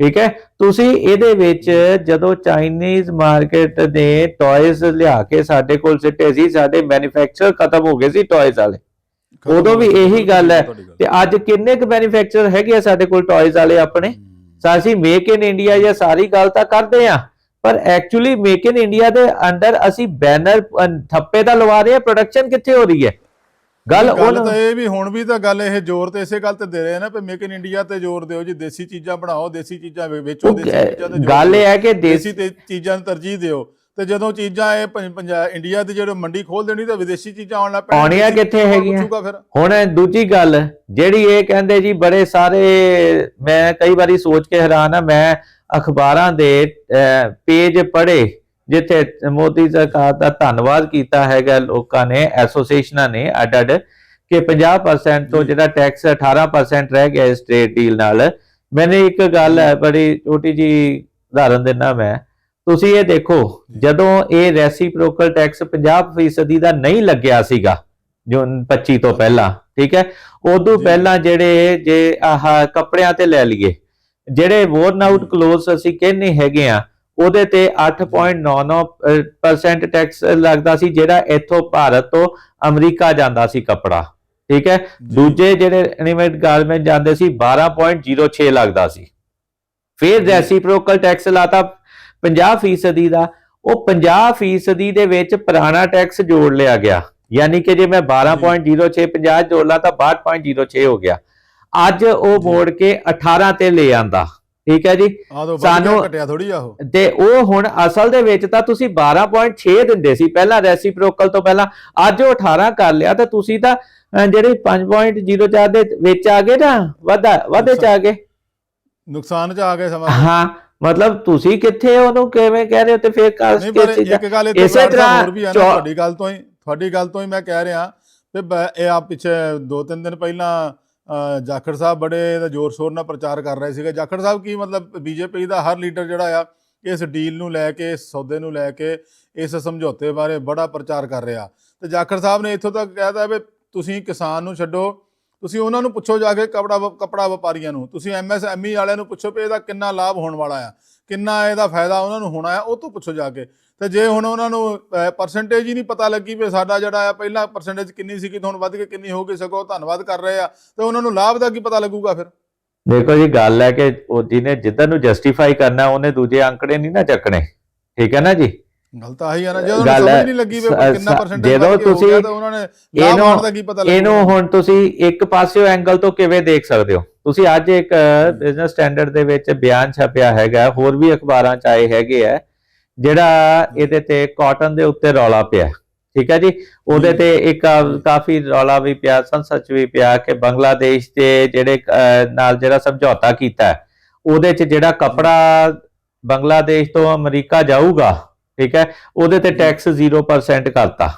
ਠੀਕ ਹੈ? ਤੁਸੀਂ ਇਹਦੇ ਵਿੱਚ ਜਦੋਂ ਚਾਈਨੀਜ਼ ਮਾਰਕੀਟ ਦੇ ਟੌਇਜ਼ ਲਿਆ ਕੇ ਸਾਡੇ ਕੋਲ ਸਿੱਟੇ ਸੀ ਸਾਡੇ ਮੈਨੂਫੈਕਚਰ ਖਤਮ ਹੋ ਗਏ ਸੀ ਟੌਇਜ਼ ਵਾਲੇ। ਉਦੋਂ ਵੀ ਇਹੀ ਗੱਲ ਹੈ। ਤੇ ਅੱਜ ਕਿੰਨੇ ਕੁ ਮੈਨੂਫੈਕਚਰ ਹੈਗੇ ਆ ਸਾਡੇ ਕੋਲ ਟੌਇਜ਼ ਵਾਲੇ ਆਪਣੇ? ਅਸੀਂ ਮੇਕ ਇਨ ਇੰਡੀਆ ਜਾਂ ਸਾਰੀ ਗੱਲ ਤਾਂ ਕਰਦੇ ਆ ਪਰ ਐਕਚੁਅਲੀ ਮੇਕ ਇਨ ਇੰਡੀਆ ਦੇ ਅੰਡਰ ਅਸੀਂ ਬੈਨਰ ਥੱਪੇ ਤਾਂ ਲਵਾ ਰਹੇ ਆ ਪ੍ਰੋਡਕਸ਼ਨ ਕਿੱਥੇ ਹੋ ਰਹੀ ਹੈ ਗੱਲ ਉਹ ਤਾਂ ਇਹ ਵੀ ਹੁਣ ਵੀ ਤਾਂ ਗੱਲ ਇਹ ਜ਼ੋਰ ਤੇ ਇਸੇ ਗੱਲ ਤੇ ਦੇ ਰਹੇ ਨਾ ਵੀ ਮੇਕ ਇਨ ਇੰਡੀਆ ਤੇ ਜ਼ੋਰ ਦਿਓ ਜੀ ਦੇਸੀ ਚੀਜ਼ਾਂ ਬਣਾਓ ਦੇਸੀ ਚੀਜ਼ਾਂ ਵੇਚੋ ਦੇਸੀ ਚੀਜ਼ਾਂ ਤੇ ਗੱਲ ਇਹ। ਹੈ ਕਿ ਦੇਸੀ ਦੇਸੀ ਤੇ ਚੀਜ਼ਾਂ ਨੂੰ ਤਰਜੀਹ ਦਿਓ ਤੇ ਜਦੋਂ ਚੀਜ਼ਾਂ ਇਹ ਪੰਜਾਬ ਇੰਡੀਆ ਦੀ ਜਿਹੜੇ ਮੰਡੀ ਖੋਲ ਦੇਣੀ ਤਾਂ ਵਿਦੇਸ਼ੀ ਚੀਜ਼ਾਂ ਆਉਣ ਲੱਗ ਪੈਣੀਆਂ ਆਉਣੀਆਂ ਕਿੱਥੇ ਹੈਗੀਆਂ? ਹੁਣ ਦੂਜੀ ਗੱਲ ਜਿਹੜੀ ਇਹ ਕਹਿੰਦੇ ਜੀ ਬੜੇ ਸਾਰੇ ਮੈਂ ਕਈ ਵਾਰੀ ਸੋਚ ਕੇ ਹੈਰਾਨ ਆ ਮੈਂ ਅਖਬਾਰਾਂ ਦੇ ਪੇਜ ਪੜ੍ਹੇ ਜਿੱਥੇ ਮੋਦੀ ਸਰਕਾਰ ਦਾ ਧੰਨਵਾਦ ਕੀਤਾ ਹੈਗਾ ਲੋਕਾਂ ਨੇ ਐਸੋਸੀਏਸ਼ਨਾਂ ਨੇ ਅੱਡ ਅੱਡ ਕਿ 50% ਤੋਂ। ਜਿਹੜਾ ਟੈਕਸ 18% ਰਹਿ ਗਿਆ ਇਸ ਟ੍ਰੇਡ ਡੀਲ ਨਾਲ ਮੈਨੇ ਇੱਕ ਗੱਲ ਹੈ ਬੜੀ ਛੋਟੀ ਜੀ ਉਦਾਹਰਨ ਦਿੰਦਾ ਮੈਂ ਤੁਸੀਂ ਇਹ ਦੇਖੋ। ਜਦੋਂ ਇਹ ਰੈਸੀਪ੍ਰੋਕਲ ਟੈਕਸ 50% ਦਾ ਨਹੀਂ ਲੱਗਿਆ ਸੀਗਾ ਜੋ 25 ਤੋਂ ਪਹਿਲਾਂ ਠੀਕ ਹੈ ਉਦੋਂ। ਪਹਿਲਾਂ ਜਿਹੜੇ ਜੇ ਆਹ ਕੱਪੜਿਆਂ ਤੇ ਲੈ ਲਈਏ ਜਿਹੜੇ ਵੋਰਨ ਆਊਟ। ਕਲੋਥਸ ਅਸੀਂ ਕਹਿੰਨੇ ਹੈਗੇ ਆ ਉਹਦੇ ਤੇ 8.99% ਟੈਕਸ ਲੱਗਦਾ ਸੀ ਜਿਹੜਾ ਇੱਥੋਂ ਭਾਰਤ ਤੋਂ ਅਮਰੀਕਾ ਜਾਂਦਾ ਸੀ ਕੱਪੜਾ ਠੀਕ ਹੈ। ਦੂਜੇ ਜਿਹੜੇ ਐਨੀਮੇਟ ਗਾਰਮੈਂਟ ਜਾਂਦੇ ਸੀ 12.06 ਲੱਗਦਾ ਸੀ ਫਿਰ। ਰੈਸੀਪ੍ਰੋਕਲ ਟੈਕਸ ਲਾਤਾ 50% ਦਾ ਉਹ 50% ਦੇ ਵਿੱਚ ਪੁਰਾਣਾ ਟੈਕਸ ਜੋੜ ਲਿਆ ਗਿਆ। ਯਾਨੀ ਕਿ ਜੇ ਮੈਂ 12.06 50 ਜੋੜ ਲਾਂ ਤਾਂ 62.06 ਹੋ ਗਿਆ। ਅੱਜ ਉਹ। ਮੋੜ ਕੇ 18 ਤੇ ਲੈ ਆਂਦਾ। ਠੀਕ ਹੈ ਜੀ? ਸਾਨੂੰ- ਘਟਿਆ ਥੋੜੀ ਆ ਉਹ। ਤੇ ਉਹ ਹੁਣ ਅਸਲ ਦੇ ਵਿੱਚ ਤਾਂ ਤੁਸੀਂ 12.6 ਦਿੰਦੇ ਸੀ ਪਹਿਲਾਂ ਰੈਸੀਪ੍ਰੋਕਲ ਤੋਂ ਪਹਿਲਾਂ। ਅੱਜ ਉਹ 18 ਕਰ ਲਿਆ ਤਾਂ ਤੁਸੀਂ ਤਾਂ ਜਿਹੜੇ 5.04 ਦੇ ਵਿੱਚ ਆ ਗਏ ਨਾ ਵਾਧਾ ਵਾਧੇ ਚ ਆ ਗਏ? ਨੁਕਸਾਨ ਚ ਆ ਗਏ ਸਮਾਂ। ਹਾਂ ਮਤਲਬ ਤੁਸੀਂ ਕਿੱਥੇ ਉਹਨੂੰ ਕਿਵੇਂ ਕਹਿ ਰਹੇ ਹੋ? ਤੇ ਫਿਰ ਕਾਸ ਪਰ ਚੀਜ਼ਾਂ ਇੱਕ ਗੱਲ ਇਸੇ ਤਰ੍ਹਾਂ ਤੁਹਾਡੀ ਗੱਲ ਤੋਂ ਹੀ ਤੁਹਾਡੀ ਗੱਲ ਤੋਂ ਹੀ ਮੈਂ ਕਹਿ ਰਿਹਾ ਤੇ ਇਹ ਆ ਪਿੱਛੇ ਦੋ ਤਿੰਨ ਦਿਨ ਪਹਿਲਾਂ ਜਾਖੜ ਸਾਹਿਬ ਬੜੇ ਜ਼ੋਰ ਸ਼ੋਰ ਨਾਲ ਪ੍ਰਚਾਰ ਕਰ ਰਹੇ ਸੀਗੇ। ਜਾਖੜ ਸਾਹਿਬ ਕੀ ਮਤਲਬ ਬੀਜੇਪੀ ਦਾ ਹਰ ਲੀਡਰ ਜਿਹੜਾ ਆ ਇਸ ਡੀਲ ਨੂੰ ਲੈ ਕੇ ਇਸ ਸੌਦੇ ਨੂੰ ਲੈ ਕੇ ਇਸ ਸਮਝੌਤੇ ਬਾਰੇ ਬੜਾ ਪ੍ਰਚਾਰ ਕਰ ਰਿਹਾ। ਤੇ ਜਾਖੜ ਸਾਹਿਬ ਨੇ ਇੱਥੋਂ ਤੱਕ ਕਹਿਤਾ ਵੀ ਤੁਸੀਂ ਕਿਸਾਨ ਨੂੰ ਛੱਡੋ ਤੁਸੀਂ ਉਹਨਾਂ ਨੂੰ ਪੁੱਛੋ ਜਾ ਕੇ ਕਪੜਾ ਕਪੜਾ ਵਪਾਰੀਆਂ ਨੂੰ, ਤੁਸੀਂ ਐਮਐਸਐਮਈ ਵਾਲਿਆਂ ਨੂੰ ਪੁੱਛੋ ਵੀ ਇਹਦਾ ਕਿੰਨਾ ਲਾਭ ਹੋਣ ਵਾਲਾ ਆ, ਕਿੰਨਾ ਇਹਦਾ ਫਾਇਦਾ ਉਹਨਾਂ ਨੂੰ ਹੋਣਾ ਆ, ਉਹ ਤੋਂ ਪੁੱਛੋ ਜਾ ਕੇ। ਤੇ ਜੇ ਹੁਣ ਉਹਨਾਂ ਨੂੰ ਪਰਸੈਂਟੇਜ ਹੀ ਨਹੀਂ ਪਤਾ ਲੱਗੀ ਵੀ ਸਾਡਾ ਜਿਹੜਾ ਆ, ਪਹਿਲਾਂ ਪਰਸੈਂਟੇਜ ਕਿੰਨੀ ਸੀਗੀ, ਤੇ ਹੁਣ ਵੱਧ ਕੇ ਕਿੰਨੀ ਹੋ ਗਈ ਸਗੋਂ ਧੰਨਵਾਦ ਕਰ ਰਹੇ ਆ, ਤੇ ਉਹਨਾਂ ਨੂੰ ਲਾਭ ਦਾ ਕੀ ਪਤਾ ਲੱਗੂਗਾ ਫਿਰ? ਦੇਖੋ ਜੀ, ਗੱਲ ਹੈ ਕਿ ਉਹ ਜਿਹਨੇ ਜਿੱਦਾਂ ਨੂੰ ਜਸਟੀਫਾਈ ਕਰਨਾ, ਉਹਨੇ ਦੂਜੇ ਅੰਕੜੇ ਨਹੀਂ ਨਾ ਚੱਕਣੇ। ਠੀਕ ਹੈ ਨਾ ਜੀ? ਗੱਲ ਤਾਂ ਆਹੀ ਆ ਨਾ ਜੇ ਉਹਨਾਂ ਗੱਲ ਨੂੰ ਹੈ, ਸਮਝ ਨਹੀਂ ਲੱਗੀ ਵੀ ਕਿੰਨਾ ਪਰਸੈਂਟੇਜ ਜਦੋਂ ਤੁਸੀਂ ਉਹਨਾਂ ਨੇ ਇਹਨੂੰ- ਦਾ ਕੀ ਪਤਾ ਇਹਨੂੰ ਲੱਗੂਗਾ ਹੁਣ ਤੁਸੀਂ ਇੱਕ ਪਾਸਿਓ ਐਂਗਲ ਤੋਂ ਕਿਵੇਂ ਦੇਖ ਸਕਦੇ ਹੋ? ਤੁਸੀਂ ਅੱਜ ਇੱਕ ਬਿਜ਼ਨਸ ਸਟੈਂਡਰਡ ਦੇ ਵਿੱਚ ਬਿਆਨ ਛਪਿਆ ਹੈਗਾ ਹੋਰ ਵੀ ਅਖਬਾਰਾਂ ਚ ਆਏ ਹੈਗੇ ਆ ਜਿਹੜਾ ਇਹਦੇ ਤੇ ਕਾਟਨ ਦੇ ਉੱਤੇ ਰੌਲਾ ਪਿਆ ਠੀਕ ਹੈ ਜੀ? ਉਹਦੇ। ਤੇ ਇੱਕ ਕਾਫੀ ਰੌਲਾ ਵੀ ਪਿਆ ਸੰਸਦ ਚ ਵੀ ਪਿਆ ਕਿ ਬੰਗਲਾਦੇਸ਼ ਦੇ ਜਿਹੜੇ ਨਾਲ ਜਿਹੜਾ ਸਮਝੌਤਾ ਕੀਤਾ ਉਹਦੇ ਚ ਜਿਹੜਾ ਕਪੜਾ ਬੰਗਲਾਦੇਸ਼ ਤੋਂ ਅਮਰੀਕਾ ਜਾਊਗਾ ਠੀਕ ਹੈ? ਉਹਦੇ ਤੇ ਟੈਕਸ 0% ਕਰਤਾ।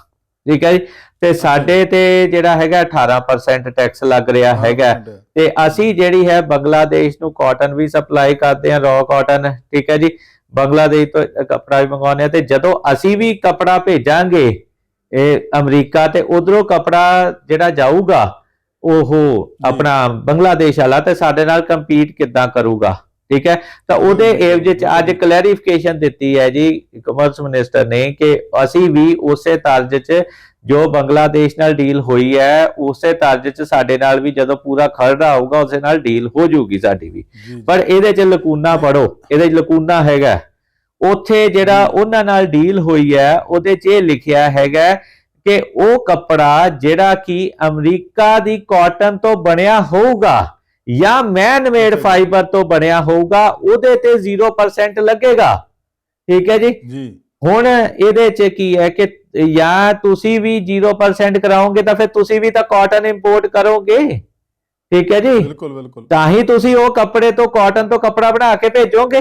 ਠੀਕ ਹੈ ਜੀ? ਤੇ ਸਾਡੇ ਤੇ ਜਿਹੜਾ ਹੈਗਾ 18% ਟੈਕਸ ਲੱਗ ਰਿਹਾ ਹੈਗਾ। ਤੇ ਅਸੀਂ ਜਿਹੜੀ ਹੈ ਬੰਗਲਾਦੇਸ਼ ਨੂੰ ਕਾਟਨ ਵੀ ਸਪਲਾਈ ਕਰਦੇ ਹਾਂ ਰॉ ਕਾਟਨ ਠੀਕ ਹੈ ਜੀ? ਬੰਗਲਾਦੇਸ਼ ਤੋਂ ਕਪੜਾ ਵੀ ਮੰਗਵਾਉਂਦੇ ਹਾਂ ਤੇ ਜਦੋਂ ਅਸੀਂ ਵੀ ਕਪੜਾ ਭੇਜਾਂਗੇ ਇਹ ਅਮਰੀਕਾ ਤੇ ਉਧਰੋਂ ਕਪੜਾ ਜਿਹੜਾ ਜਾਊਗਾ ਉਹ ਆਪਣਾ ਬੰਗਲਾਦੇਸ਼ ਵਾਲਾ ਤੇ ਸਾਡੇ ਨਾਲ ਕੰਪੀਟ ਕਿੱਦਾਂ ਕਰੂਗਾ? ਠੀਕ ਹੈ? ਤਾਂ ਉਹਦੇ ਏਵਜ ਚ ਅੱਜ ਕਲੈਰੀਫਿਕੇਸ਼ਨ ਦਿੱਤੀ ਹੈ ਜੀ ਕਮਰਸ ਮਿਨਿਸਟਰ ਨੇ ਕਿ ਅਸੀਂ ਵੀ ਉਸੇ ਤਰਜ ਚ ਜੋ ਬੰਗਲਾਦੇਸ਼ ਨਾਲ ਡੀਲ ਹੋਈ ਹੈ ਉਸੇ ਤਰਜ ਚ ਸਾਡੇ ਨਾਲ ਵੀ ਜਦੋਂ ਪੂਰਾ ਖਰੜਾ ਆਊਗਾ ਉਸੇ ਨਾਲ ਡੀਲ ਹੋ ਜਾਊਗੀ ਸਾਡੀ ਵੀ। ਪਰ ਇਹਦੇ ਚ ਲਕੂਨਾ ਪੜੋ ਇਹਦੇ ਚ ਲਕੂਨਾ ਹੈਗਾ। ਉੱਥੇ ਜਿਹੜਾ ਉਹਨਾਂ ਨਾਲ ਡੀਲ ਹੋਈ ਹੈ ਉਹਦੇ ਚ ਇਹ ਲਿਖਿਆ ਹੈਗਾ ਕਿ ਉਹ ਕੱਪੜਾ ਜਿਹੜਾ ਕਿ ਅਮਰੀਕਾ ਦੀ ਕਾਟਨ ਤੋਂ ਬਣਿਆ ਹੋਊਗਾ ਜਾਂ ਮੈਨ ਮੇਡ ਅੱਛਾ ਜੀ। ਫਾਈਬਰ ਤੋਂ ਬਣਿਆ ਹੋਊਗਾ ਉਹਦੇ ਤੇ 0% ਲੱਗੇਗਾ। ਠੀਕ ਹੈ ਜੀ? ਜੀ। ਹੁਣ ਇਹਦੇ ਚ ਕੀ ਹੈ ਕਿ ਜਾਂ ਤੁਸੀਂ ਵੀ 0% ਕਰਾਓਗੇ ਤਾਂ ਫਿਰ ਤੁਸੀਂ ਵੀ ਤਾਂ ਕਾਟਨ ਇੰਪੋਰਟ ਕਰੋਗੇ। ਠੀਕ ਹੈ ਜੀ? ਬਿਲਕੁਲ ਬਿਲਕੁਲ। ਤਾਂ ਹੀ ਤੁਸੀਂ ਉਹ ਕੱਪੜੇ ਤੋਂ ਕਾਟਨ ਤੋਂ ਕੱਪੜਾ ਬਣਾ ਕੇ ਭੇਜੋਗੇ।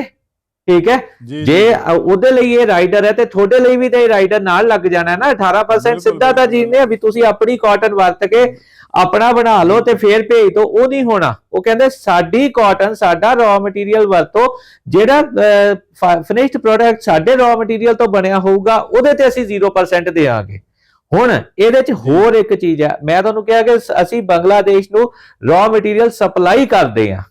ਠੀਕ ਹੈ? ਜੀ ਜੇ ਉਹਦੇ ਲਈ ਇਹ ਰਾਈਡਰ ਹੈ ਤੇ ਤੁਹਾਡੇ ਲਈ ਵੀ ਤਾਂ ਇਹ ਰਾਈਡਰ ਨਾਲ ਲੱਗ ਜਾਣਾ ਹੈ ਨਾ 18% ਬਿਲਕੁਲ, ਸਿੱਧਾ ਤਾਂ। ਜੀਨੇ ਆ ਵੀ ਤੁਸੀਂ ਆਪਣੀ ਕਾਟਨ ਵਰਤ ਕੇ ਆਪਣਾ ਬਣਾ ਲਓ ਤੇ ਫੇਰ ਭੇਜ ਦਿਓ ਉਹ ਨਹੀਂ ਹੋਣਾ। ਉਹ ਕਹਿੰਦੇ ਸਾਡੀ ਕਾਟਨ ਸਾਡਾ ਰॉ ਮਟੀਰੀਅਲ ਵਰਤੋ ਜਿਹੜਾ ਫਿਨਿਸ਼ਡ ਪ੍ਰੋਡਕਟ ਸਾਡੇ ਰॉ ਮਟੀਰੀਅਲ ਤੋਂ ਬਣਿਆ ਹੋਊਗਾ ਉਹਦੇ ਤੇ ਅਸੀਂ 0% ਦੇਵਾਂਗੇ। ਹੁਣ ਇਹਦੇ ਚ ਹੋਰ ਇੱਕ ਚੀਜ਼ ਹੈ। ਮੈਂ ਤੁਹਾਨੂੰ ਕਿਹਾ ਕਿ ਅਸੀਂ ਬੰਗਲਾਦੇਸ਼ ਨੂੰ ਰॉ ਮਟੀਰੀਅਲ ਸਪਲਾਈ ਕਰਦੇ ਹਾਂ।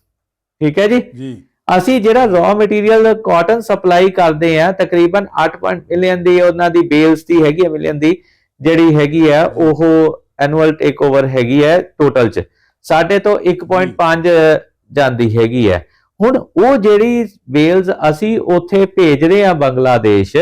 ਠੀਕ ਹੈ ਜੀ? ਜੀ। ਅਸੀਂ ਜਿਹੜਾ ਰॉ ਮਟੀਰੀਅਲ ਕਾਟਨ ਸਪਲਾਈ ਕਰਦੇ ਆ ਤਕਰੀਬਨ 8 ਮਿਲੀਅਨ ਦੀ ਉਹਨਾਂ ਦੀ ਬੇਲਸ ਦੀ ਹੈਗੀ ਮਿਲੀਅਨ ਦੀ ਜਿਹੜੀ ਹੈਗੀ ਆ ਉਹ ਐਨੂਅਲ ਟੇਕ ਓਵਰ ਹੈਗੀ ਹੈ ਟੋਟਲ ਚ। ਸਾਡੇ ਤੋਂ 1.5 ਜਾਂਦੀ ਹੈਗੀ ਹੈ। ਹੁਣ ਉਹ ਜਿਹੜੀ ਬੇਲਸ ਅਸੀਂ ਉੱਥੇ ਭੇਜ ਰਹੇ ਆ ਬੰਗਲਾਦੇਸ਼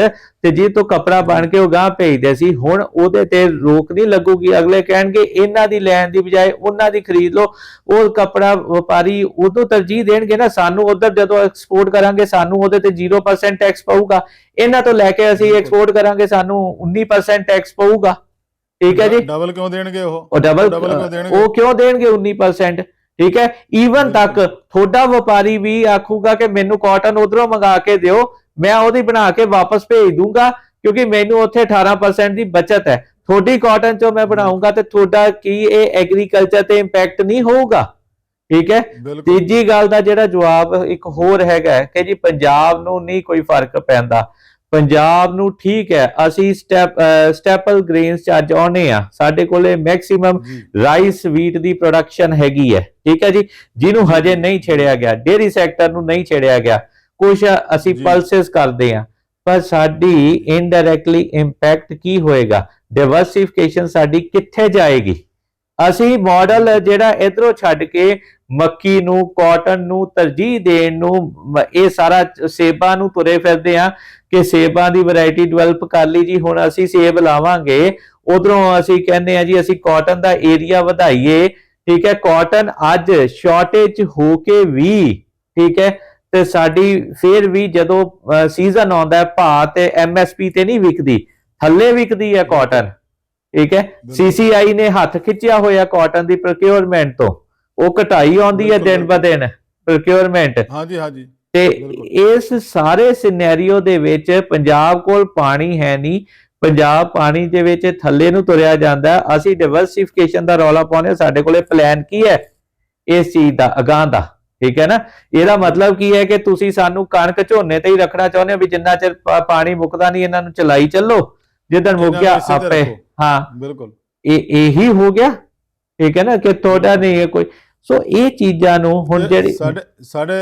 ਤੇ ਜੇ ਤੋਂ ਕਪੜਾ ਬਣ ਕੇ ਉਹ ਗਾਂ ਭੇਜਦੇ ਸੀ ਹੁਣ ਉਹਦੇ ਤੇ ਰੋਕ ਨਹੀਂ ਲੱਗੂਗੀ। ਅਗਲੇ ਕਹਿਣਗੇ ਇਹਨਾਂ ਦੀ ਲੈਣ ਦੀ ਬਜਾਏ ਉਹਨਾਂ ਦੀ ਖਰੀਦ ਲਓ। ਉਹ ਕਪੜਾ ਵਪਾਰੀ ਉਦੋਂ ਤਰਜੀਹ ਦੇਣਗੇ ਨਾ ਸਾਨੂੰ ਉਧਰ ਜਦੋਂ ਐਕਸਪੋਰਟ ਕਰਾਂਗੇ ਸਾਨੂੰ ਉਹਦੇ ਤੇ 0% ਟੈਕਸ ਪਊਗਾ। ਇਹਨਾਂ ਤੋਂ ਲੈ ਕੇ ਅਸੀਂ। ਐਕਸਪੋਰਟ ਕਰਾਂਗੇ ਸਾਨੂੰ 19% ਟੈਕਸ ਪਊਗਾ। ਠੀਕ ਹੈ ਜੀ? ਡਬਲ ਕਿਉਂ ਦੇਣਗੇ ਉਹ? ਉਹ ਡਬਲ double ਕਿਉਂ ਦੇਣਗੇ? ਉਹ ਕਿਉਂ ਦੇਣਗੇ 19% ਠੀਕ ਹੈ? ਈਵਨ ਤੱਕ ਤੁਹਾਡਾ ਵਪਾਰੀ ਵੀ ਆਖੂਗਾ ਕਿ ਮੈਨੂੰ ਕਾਟਨ ਉਧਰੋਂ ਮੰਗਾ ਕੇ ਦਿਓ ਮੈਂ ਉਹਦੀ ਬਣਾ ਕੇ ਵਾਪਸ ਭੇਜ ਦੂੰਗਾ ਕਿਉਂਕਿ ਮੈਨੂੰ ਉੱਥੇ 18% ਦੀ ਬਚਤ ਹੈ। ਤੁਹਾਡੀ ਕਾਟਨ ਚੋਂ ਮੈਂ ਬਣਾਉਂਗਾ ਤੇ ਤੁਹਾਡਾ ਕੀ ਇਹ ਐਗਰੀਕਲਚਰ ਤੇ ਇੰਪੈਕਟ ਨਹੀਂ ਹੋਊਗਾ? ਠੀਕ ਹੈ? ਤੀਜੀ ਗੱਲ ਦਾ ਜਿਹੜਾ ਜਵਾਬ ਇੱਕ ਹੋਰ ਹੈਗਾ ਕਿ ਜੀ ਪੰਜਾਬ ਨੂੰ ਨਹੀਂ ਕੋਈ ਫ਼ਰਕ ਪੈਂਦਾ। ਪੰਜਾਬ ਨੂੰ ਠੀਕ ਹੈ। ਅਸੀਂ ਸਟੈਪ ਸਟੈਪਲ ਗ੍ਰੇਨਸ ਚ ਅੱਜ ਆਉਨੇ ਆ ਸਾਡੇ ਕੋਲੇ ਮੈਕਸਿਮਮ ਰਾਈਸ ਵੀਟ ਦੀ ਪ੍ਰੋਡਕਸ਼ਨ ਹੈਗੀ ਹੈ। ਠੀਕ ਹੈ ਜੀ? ਜਿਹਨੂੰ ਹਜੇ ਨਹੀਂ ਛੇੜਿਆ ਗਿਆ। ਡੇਰੀ ਸੈਕਟਰ ਨੂੰ ਨਹੀਂ ਛੇੜਿਆ ਗਿਆ। ਕੁਝ ਅਸੀਂ। ਪਲਸਸ ਕਰਦੇ ਆ ਪਰ ਸਾਡੀ ਇਨਡਾਇਰੈਕਟਲੀ ਇੰਪੈਕਟ ਕੀ ਹੋਏਗਾ? ਡਾਈਵਰਸਿਫਿਕੇਸ਼ਨ ਸਾਡੀ ਕਿੱਥੇ ਜਾਏਗੀ? ਅਸੀਂ ਮਾਡਲ ਜਿਹੜਾ ਇਧਰੋਂ ਛੱਡ ਕੇ ਮੱਕੀ ਨੂੰ ਕਾਟਨ ਨੂੰ ਤਰਜੀਹ ਦੇਣ ਨੂੰ ਇਹ ਸਾਰਾ ਸੇਬਾਂ ਨੂੰ ਤੁਰੇ ਫਿਰਦੇ ਆ ਕਿ ਸੇਬਾਂ ਦੀ ਵੈਰਾਈਟੀ ਡਿਵੈਲਪ ਕਰ ਲਈ ਜੀ ਹੁਣ ਅਸੀਂ ਸੇਬ ਲਾਵਾਂਗੇ ਉਧਰੋਂ ਅਸੀਂ ਕਹਿੰਦੇ ਆ ਜੀ ਅਸੀਂ ਕਾਟਨ ਦਾ ਏਰੀਆ ਵਧਾਈਏ ਠੀਕ ਹੈ ਕਾਟਨ ਅੱਜ ਸ਼ਾਰਟੇਜ ਹੋ ਕੇ ਵੀ ਠੀਕ ਹੈ ਤੇ ਸਾਡੀ ਫੇਰ ਵੀ ਜਦੋਂ ਸੀਜ਼ਨ ਆਉਂਦਾ ਹੈ ਭਾ ਤੇ ਐਮਐਸਪੀ ਤੇ ਨਹੀਂ ਵਿਕਦੀ ਥੱਲੇ ਵਿਕਦੀ ਹੈ ਕਾਟਨ ਠੀਕ ਹੈ ਸੀਸੀਆਈ ਨੇ ਹੱਥ ਖਿੱਚਿਆ ਹੋਇਆ ਕਾਟਨ ਦੀ ਪ੍ਰੋਕਿਉਰਮੈਂਟ ਤੋਂ ਉਹ ਘਟਾਈ ਆਉਂਦੀ ਹੈ ਦਿਨ ਬ ਦਿਨ ਪ੍ਰੋਕਿਉਰਮੈਂਟ ਹਾਂਜੀ ਹਾਂਜੀ। ਤੇ। ਇਸ ਸਾਰੇ ਸਿਨੈਰੀਓ ਦੇ ਵਿੱਚ ਪੰਜਾਬ ਕੋਲ ਪਾਣੀ ਹੈ ਨਹੀਂ। ਪੰਜਾਬ ਪਾਣੀ ਦੇ ਵਿੱਚ ਥੱਲੇ ਨੂੰ ਤੁਰਿਆ ਜਾਂਦਾ। ਅਸੀਂ ਡਿਵਰਸਿਫਿਕੇਸ਼ਨ ਦਾ ਰੌਲਾ ਪਾਉਂਦੇ। ਸਾਡੇ ਕੋਲੇ ਪਲਾਨ ਕੀ ਹੈ? ਇਸ ਚੀਜ਼ ਦਾ ਅਗਾਂਹ ਦਾ। ਠੀਕ ਹੈ ਨਾ? ਇਹਦਾ ਮਤਲਬ ਕੀ ਹੈ ਕਿ ਤੁਸੀਂ ਸਾਨੂੰ ਕਣਕ ਝੋਨੇ ਤੇ ਹੀ ਰੱਖਣਾ ਚਾਹੁੰਦੇ ਹੋ ਵੀ ਜਿੰਨਾ ਚਿਰ ਪਾਣੀ ਮੁੱਕਦਾ ਨਹੀਂ ਇਹਨਾਂ ਨੂੰ ਚਲਾਈ ਚੱਲੋ। ਜਿੱਦਣ ਮੁੱਕ ਗਿਆ ਆਪੇ। ਹਾਂ। ਬਿਲਕੁਲ। ਇਹ ਇਹੀ ਹੋ ਗਿਆ। ਠੀਕ ਹੈ ਨਾ? ਕਿ ਤੁਹਾਡਾ ਨਹੀਂ ਹੈ ਕੋਈ। ਸੋ ਇਹ ਚੀਜ਼ਾਂ ਨੂੰ ਹੁਣ ਜਿਹੜੀ ਸਾਡੇ ਸਾਡੇ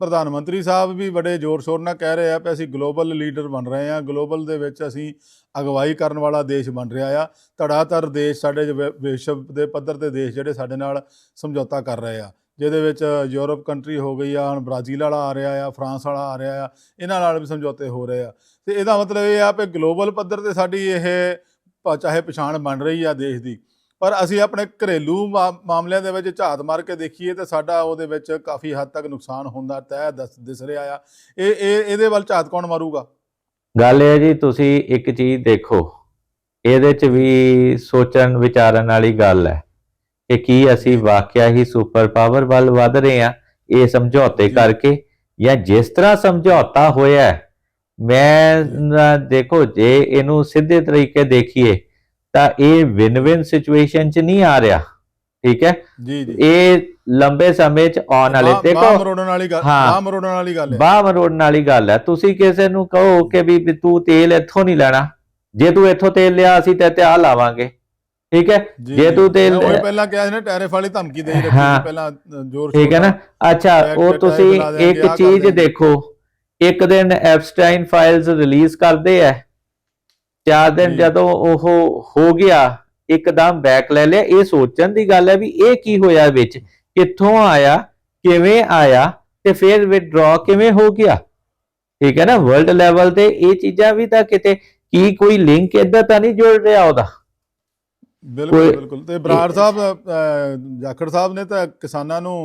ਪ੍ਰਧਾਨ ਮੰਤਰੀ ਸਾਹਿਬ ਵੀ ਬੜੇ ਜ਼ੋਰ ਸ਼ੋਰ ਨਾਲ ਕਹਿ ਰਹੇ ਆ ਕਿ ਅਸੀਂ ਗਲੋਬਲ ਲੀਡਰ ਬਣ ਰਹੇ ਆ ਗਲੋਬਲ ਦੇ ਵਿੱਚ ਅਸੀਂ ਅਗਵਾਈ ਕਰਨ ਵਾਲਾ ਦੇਸ਼ ਬਣ ਰਿਹਾ ਆ, ਧੜਾਧੜ ਦੇਸ਼ ਸਾਡੇ ਵਿਸ਼ਵ ਦੇ ਪੱਧਰ ਤੇ ਦੇਸ਼ ਜਿਹੜੇ ਸਾਡੇ ਨਾਲ ਸਮਝੌਤਾ ਕਰ ਰਹੇ ਆ, ਜਿਹਦੇ ਵਿੱਚ ਯੂਰਪ ਕੰਟਰੀ ਹੋ ਗਈ ਆ, ਹੁਣ ਬ੍ਰਾਜ਼ੀਲ ਵਾਲਾ ਆ ਰਿਹਾ ਆ, ਫਰਾਂਸ ਵਾਲਾ ਆ ਰਿਹਾ ਆ, ਇਹਨਾਂ ਨਾਲ ਵੀ ਸਮਝੌਤੇ ਹੋ ਰਹੇ ਆ, ਤੇ ਇਹਦਾ ਮਤਲਬ ਇਹ ਆ ਕਿ ਗਲੋਬਲ ਪੱਧਰ ਤੇ ਸਾਡੀ ਇਹ ਪ- ਚਾਹੇ ਪਛਾਣ ਬਣ ਰਹੀ ਆ ਦੇਸ਼ ਦੀ ਪਰ ਅਸੀਂ ਆਪਣੇ ਘਰੇਲੂ ਮਾਮਲਿਆਂ ਦੇ ਵਿੱਚ ਝਾਤ ਮਾਰ ਕੇ ਦੇਖੀਏ ਤੇ ਸਾਡਾ ਉਹਦੇ ਵਿੱਚ ਕਾਫੀ ਹੱਦ ਤੱਕ ਨੁਕਸਾਨ ਹੁੰਦਾ ਤੈਅ ਦਸ ਦਿਸ ਰਿਹਾ ਆ। ਇਹ ਇਹ ਇਹਦੇ ਵੱਲ ਝਾਤ ਕੌਣ ਮਾਰੂਗਾ? ਗੱਲ ਇਹ ਹੈ ਜੀ ਤੁਸੀਂ ਇੱਕ ਚੀਜ਼ ਦੇਖੋ। ਇਹਦੇ ਚ ਵੀ ਸੋਚਣ ਵਿਚਾਰਨ ਵਾਲੀ ਗੱਲ ਹੈ ਕਿ ਕੀ ਅਸੀਂ ਵਾਕਿਆ ਹੀ ਸੁਪਰ ਪਾਵਰ ਵੱਲ ਵਧ ਰਹੇ ਹਾਂ ਇਹ ਸਮਝੌਤੇ। ਕਰਕੇ ਜਾਂ ਜਿਸ ਤਰ੍ਹਾਂ ਸਮਝੌਤਾ ਹੋਇਆ ਮੈਂ ਦੇਖੋ ਜੇ ਇਹਨੂੰ ਸਿੱਧੇ ਤਰੀਕੇ ਦੇਖੀਏ ਤਾਂ ਇਹ ਵਿਨ ਵਿਨ ਸਿਚੁਏਸ਼ਨ ਚ ਨਹੀਂ ਆ ਰਿਹਾ। ਠੀਕ ਹੈ? ਜੀ ਜੀ। ਇਹ ਲੰਬੇ ਸਮੇਂ ਚ ਆਉਣ ਵਾਲੇ ਦੇਖੋ। ਬਾਂਹ ਮਰੋੜਨ ਵਾਲੀ ਗੱਲ। ਬਾਂਹ ਮਰੋੜਨ ਵਾਲੀ ਗੱਲ ਹੈ। ਬਾਹ ਮਰੋੜਨ ਵਾਲੀ ਗੱਲ ਹੈ। ਤੁਸੀਂ ਕਿਸੇ ਨੂੰ ਕਹੋ ਕਿ ਵੀ ਤੂੰ ਤੇਲ ਇੱਥੋਂ ਨਹੀਂ ਲੈਣਾ। ਜੇ ਤੂੰ ਇੱਥੋਂ ਤੇਲ ਲਿਆ ਅਸੀਂ ਤੇ ਆ ਲਾਵਾਂਗੇ। ਠੀਕ ਹੈ? ਜੀ। ਤੂੰ ਤੇਲ ਉਹੀ ਪਹਿਲਾਂ ਕਿਹਾ ਸੀ ਨਾ ਟੈਰਿਫ ਵਾਲੀ ਧਮਕੀ ਦੇ ਰੱਖੀ ਹਾਂ। ਸੀ ਪਹਿਲਾਂ ਜ਼ੋਰ ਠੀਕ ਹੈ ਨਾ? ਅੱਛਾ ਉਹ ਤੇ ਤੁਸੀਂ ਇੱਕ ਚੀਜ਼। ਦੇਖੋ। ਇੱਕ ਦਿਨ ਐਪਸਟਾਈਨ ਫਾਈਲਸ ਰਿਲੀਜ਼ ਕਰਦੇ ਆ ਚਾਰ ਦਿਨ। ਜਦੋਂ ਉਹ ਹੋ ਗਿਆ ਇੱਕਦਮ ਬੈਕ ਲੈ ਲਿਆ। ਇਹ ਸੋਚਣ ਦੀ ਗੱਲ ਹੈ ਵੀ ਇਹ ਕੀ ਹੋਇਆ ਵਿੱਚ? ਕਿੱਥੋਂ ਆਇਆ? ਕਿਵੇਂ ਆਇਆ? ਤੇ ਫਿਰ ਵਿਡਰਾ ਕਿਵੇਂ ਹੋ ਗਿਆ? ਠੀਕ ਹੈ ਨਾ? ਵਰਲਡ ਲੈਵਲ ਤੇ ਇਹ ਚੀਜ਼ਾਂ ਵੀ ਤਾਂ ਕਿਤੇ ਕੀ ਕੋਈ ਲਿੰਕ ਇੱਦਾਂ ਤਾਂ ਨਹੀਂ ਜੁੜ ਰਿਹਾ ਉਹਦਾ। ਬਿਲਕੁਲ ਬਿਲਕੁਲ। ਤੇ ਬਰਾੜ ਸਾਹਿਬ ਜਾਖੜ ਸਾਹਿਬ ਨੇ ਤਾਂ ਕਿਸਾਨਾਂ ਨੂੰ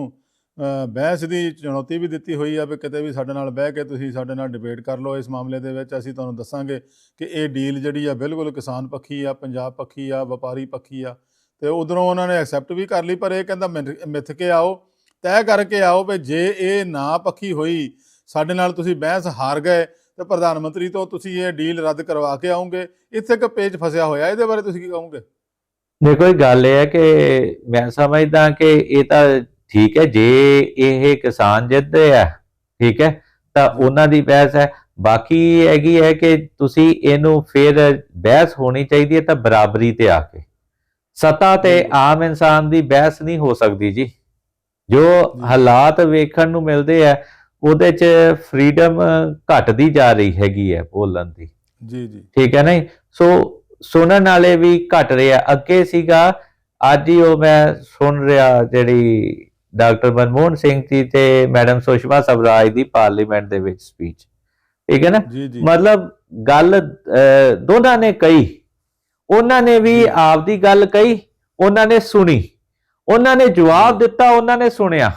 ਬਹਿਸ ਦੀ ਚੁਣੌਤੀ ਵੀ ਦਿੱਤੀ ਹੋਈ ਆ ਵੀ ਕਿਤੇ ਵੀ ਸਾਡੇ ਨਾਲ ਬਹਿ ਕੇ ਤੁਸੀਂ ਸਾਡੇ ਨਾਲ ਡਿਬੇਟ ਕਰ ਲਓ ਇਸ ਮਾਮਲੇ ਦੇ ਵਿੱਚ। ਅਸੀਂ ਤੁਹਾਨੂੰ ਦੱਸਾਂਗੇ ਕਿ ਇਹ ਡੀਲ ਜਿਹੜੀ ਆ ਬਿਲਕੁਲ ਕਿਸਾਨ ਪੱਖੀ ਆ, ਪੰਜਾਬ ਪੱਖੀ ਆ, ਵਪਾਰੀ ਪੱਖੀ ਆ। ਤੇ ਉਧਰੋਂ ਉਹਨਾਂ ਨੇ ਐਕਸੈਪਟ ਵੀ ਕਰ ਲਈ, ਪਰ ਇਹ ਕਹਿੰਦਾ ਮਿਥ- ਮਿੱਥ ਕੇ ਆਓ, ਤੈਅ ਕਰਕੇ ਆਓ ਵੀ ਜੇ ਇਹ ਨਾ ਪੱਖੀ ਹੋਈ, ਸਾਡੇ ਨਾਲ ਤੁਸੀਂ ਬਹਿਸ ਹਾਰ ਗਏ, ਤੇ ਪ੍ਰਧਾਨ ਮੰਤਰੀ ਤੋਂ ਤੁਸੀਂ ਇਹ ਡੀਲ ਰੱਦ ਕਰਵਾ ਕੇ ਆਉਂਗੇ। ਇੱਥੇ ਇੱਕ ਪੇਜ ਫਸਿਆ ਹੋਇਆ, ਇਹਦੇ ਬਾਰੇ ਤੁਸੀਂ ਕੀ ਕਹੋਗੇ? ਦੇਖੋ ਇਹ ਗੱਲ ਇਹ ਹੈ ਕਿ ਮੈਂ ਸਮਝਦਾ ਕਿ ਇਹ ਤਾਂ ਠੀਕ ਹੈ ਜੇ ਇਹ ਕਿਸਾਨ ਜਿੱਤਦੇ ਆ ਠੀਕ ਹੈ ਤਾਂ ਉਹਨਾਂ ਦੀ ਬਹਿਸ ਹੈ। ਬਾਕੀ ਹੈਗੀ ਹੈ ਕਿ ਤੁਸੀਂ ਇਹਨੂੰ ਫਿਰ ਬਹਿਸ ਹੋਣੀ ਚਾਹੀਦੀ ਹੈ ਤਾਂ ਬਰਾਬਰੀ ਤੇ ਆ ਕੇ। ਸਤਾ ਤੇ। ਆਮ ਇਨਸਾਨ ਦੀ ਬਹਿਸ ਨਹੀਂ ਹੋ ਸਕਦੀ ਜੀ। ਜੋ। ਹਾਲਾਤ ਵੇਖਣ ਨੂੰ ਮਿਲਦੇ ਆ ਉਹਦੇ 'ਚ ਫਰੀडम ਘਟਦੀ ਜਾ ਰਹੀ ਹੈਗੀ ਹੈ ਬੋਲਣ ਦੀ। ਜੀ ਜੀ। ਠੀਕ ਹੈ ਨਹੀਂ? ਸੋ ਸੁਣਨ ਵਾਲੇ ਵੀ ਘਟ ਰਿਹਾ ਅੱਗੇ ਸੀਗਾ ਅੱਜ ਹੀ ਉਹ ਮੈਂ ਸੁਣ ਰਿਹਾ ਜਿਹੜੀ ਡਾਕਟਰ ਮਨਮੋਹਨ ਸਿੰਘ ਜੀ ਤੇ ਮੈਡਮ ਸੁਸ਼ਮਾ ਸਵਰਾਜ ਦੀ ਪਾਰਲੀਮੈਂਟ ਦੇ ਵਿੱਚ ਸਪੀਚ ਠੀਕ ਹੈ ਨਾ? ਮਤਲਬ ਗੱਲ ਦੋਨਾਂ ਨੇ ਕਹੀ। ਉਹਨਾਂ ਨੇ ਵੀ। ਆਪਦੀ ਗੱਲ ਕਹੀ ਉਹਨਾਂ ਨੇ ਸੁਣੀ। ਉਹਨਾਂ ਨੇ ਜਵਾਬ ਦਿੱਤਾ ਉਹਨਾਂ ਨੇ ਸੁਣਿਆ।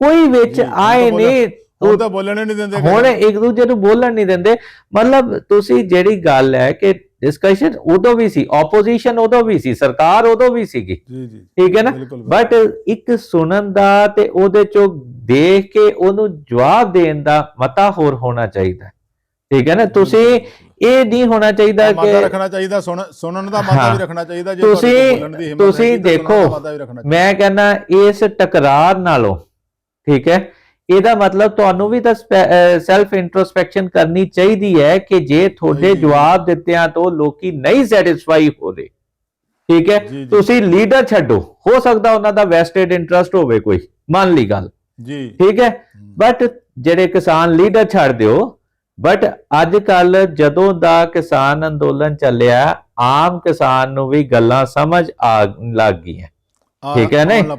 ਕੋਈ ਵਿੱਚ ਆਏ ਨਹੀਂ। ਹੁਣ ਤਾਂ ਬੋਲਣ ਨਹੀਂ ਦਿੰਦੇ ਹੁਣ ਇੱਕ ਦੂਜੇ ਨੂੰ ਬੋਲਣ ਨਹੀਂ ਦਿੰਦੇ। ਮਤਲਬ ਤੁਸੀਂ ਜਿਹੜੀ ਗੱਲ ਹੈ ਕਿ ਡਿਸਕਸ਼ਨ ਉਦੋਂ ਵੀ ਸੀ ਆਪੋਜੀਸ਼ਨ ਉਦੋਂ ਵੀ ਸੀ ਸਰਕਾਰ ਉਦੋਂ ਵੀ ਸੀਗੀ। ਜੀ ਜੀ। ਠੀਕ ਹੈ ਨਾ? ਬਟ ਇੱਕ ਸੁਣਨ ਦਾ ਤੇ ਉਹਦੇ ਚੋਂ ਦੇਖ ਕੇ ਉਹਨੂੰ ਜਵਾਬ ਦੇਣ ਦਾ ਮਤਾ ਹੋਰ ਹੋਣਾ ਚਾਹੀਦਾ ਠੀਕ ਹੈ ਨਾ? ਤੁਸੀਂ ਇਹ ਨਹੀਂ ਹੋਣਾ ਚਾਹੀਦਾ ਕਿ ਰੱਖਣਾ ਚਾਹੀਦਾ ਸੁਣ ਸੁਣਨ ਦਾ ਹਾਂ। ਵੀ ਰੱਖਣਾ ਚਾਹੀਦਾ ਜੇ ਤੁਸੀਂ- ਤੁਸੀਂ ਦੇਖੋ, ਮੈਂ ਕਹਿੰਦਾ ਇਸ ਟਕਰਾਰ ਨਾਲੋਂ ਠੀਕ ਹੈ? ਇਹਦਾ ਮਤਲਬ ਤੁਹਾਨੂੰ ਵੀ ਤਾਂ ਸੈਲਫ ਇੰਟਰੋਸਪੈਕਸ਼ਨ ਕਰਨੀ ਚਾਹੀਦੀ ਹੈ ਕਿ ਜੇ ਤੁਹਾਡੇ। ਜਵਾਬ ਦਿੱਤਿਆਂ ਤੋਂ ਲੋਕੀ ਨਹੀਂ ਸੈਟੀਸਫਾਈ ਹੋ ਰਹੇ। ਠੀਕ ਹੈ। ਤੁਸੀਂ ਲੀਡਰ ਛੱਡੋ। ਹੋ ਸਕਦਾ ਉਹਨਾਂ ਦਾ ਵੈਸਟਡ ਇੰਟਰਸਟ ਹੋਵੇ ਕੋਈ। ਮੰਨ ਲਈ ਗੱਲ। ਜੀ। ਠੀਕ ਹੈ? ਬਟ ਜਿਹੜੇ ਕਿਸਾਨ ਲੀਡਰ ਛੱਡ ਦਿਓ ਬਟ ਅੱਜ ਕੱਲ ਜਦੋਂ ਦਾ ਕਿਸਾਨ ਅੰਦੋਲਨ ਚੱਲਿਆ ਆਮ ਕਿਸਾਨ ਨੂੰ ਵੀ ਗੱਲਾਂ ਸਮਝ ਆ ਲੱਗ ਗਈਆਂ। ਠੀਕ ਹੈ ਨਾ?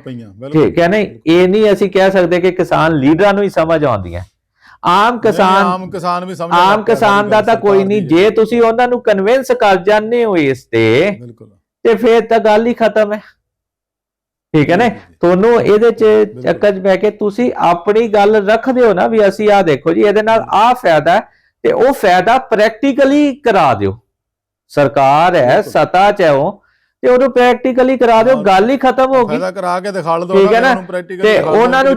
ਠੀਕ ਹੈ ਨਹੀਂ? ਇਹ ਨਹੀਂ ਅਸੀਂ ਕਹਿ ਸਕਦੇ ਕਿ ਕਿਸਾਨ ਲੀਡਰਾਂ ਨੂੰ ਹੀ ਸਮਝ ਆਉਂਦੀਆਂ ਆਮ ਨਹੀਂ, ਕਿਸਾਨ ਆਮ ਕਿਸਾਨ ਵੀ ਸਮਝ ਆਮ ਕਿਸਾਨ ਦਾ ਤਾਂ ਕੋਈ ਨਹੀਂ। ਜੇ ਤੁਸੀਂ ਉਹਨਾਂ ਨੂੰ ਕਨਵਿੰਸ ਕਰ ਜਾਂਦੇ ਹੋ ਇਸ ਤੇ ਬਿਲਕੁਲ। ਤੇ ਫਿਰ ਤਾਂ ਗੱਲ ਹੀ ਖਤਮ ਹੈ। ਠੀਕ ਹੈ ਨਾ। ਤੁਹਾਨੂੰ ਇਹਦੇ ਚ ਚੱਕਰ ਚ ਬਹਿ ਕੇ ਤੁਸੀਂ ਆਪਣੀ ਗੱਲ ਰੱਖਦੇ ਹੋ ਨਾ ਵੀ ਅਸੀਂ ਆ ਦੇਖੋ ਜੀ ਇਹਦੇ ਨਾਲ ਆ ਫਾਇਦਾ ਹੈ, ਤੇ ਉਹ ਫਾਇਦਾ ਪ੍ਰੈਕਟੀਕਲੀ ਕਰਾ ਦਿਓ। ਸਰਕਾਰ ਹੈ। ਸਤਾ ਚ ਹੈ ਉਹ। ਤੇ ਉਹਨੂੰ ਪ੍ਰੈਕਟੀਕਲੀ ਕਰਾ ਦਿਓ ਗੱਲ ਹੀ ਖਤਮ ਹੋ ਗਈ। ਫਾਇਦਾ ਕਰਾ ਕੇ ਦਿਖਾ ਲਓ ਠੀਕ ਹੈ ਨਾ? ਪ੍ਰੈਕਟੀਕਲ ਤੇ ਉਹਨਾਂ ਨੂੰ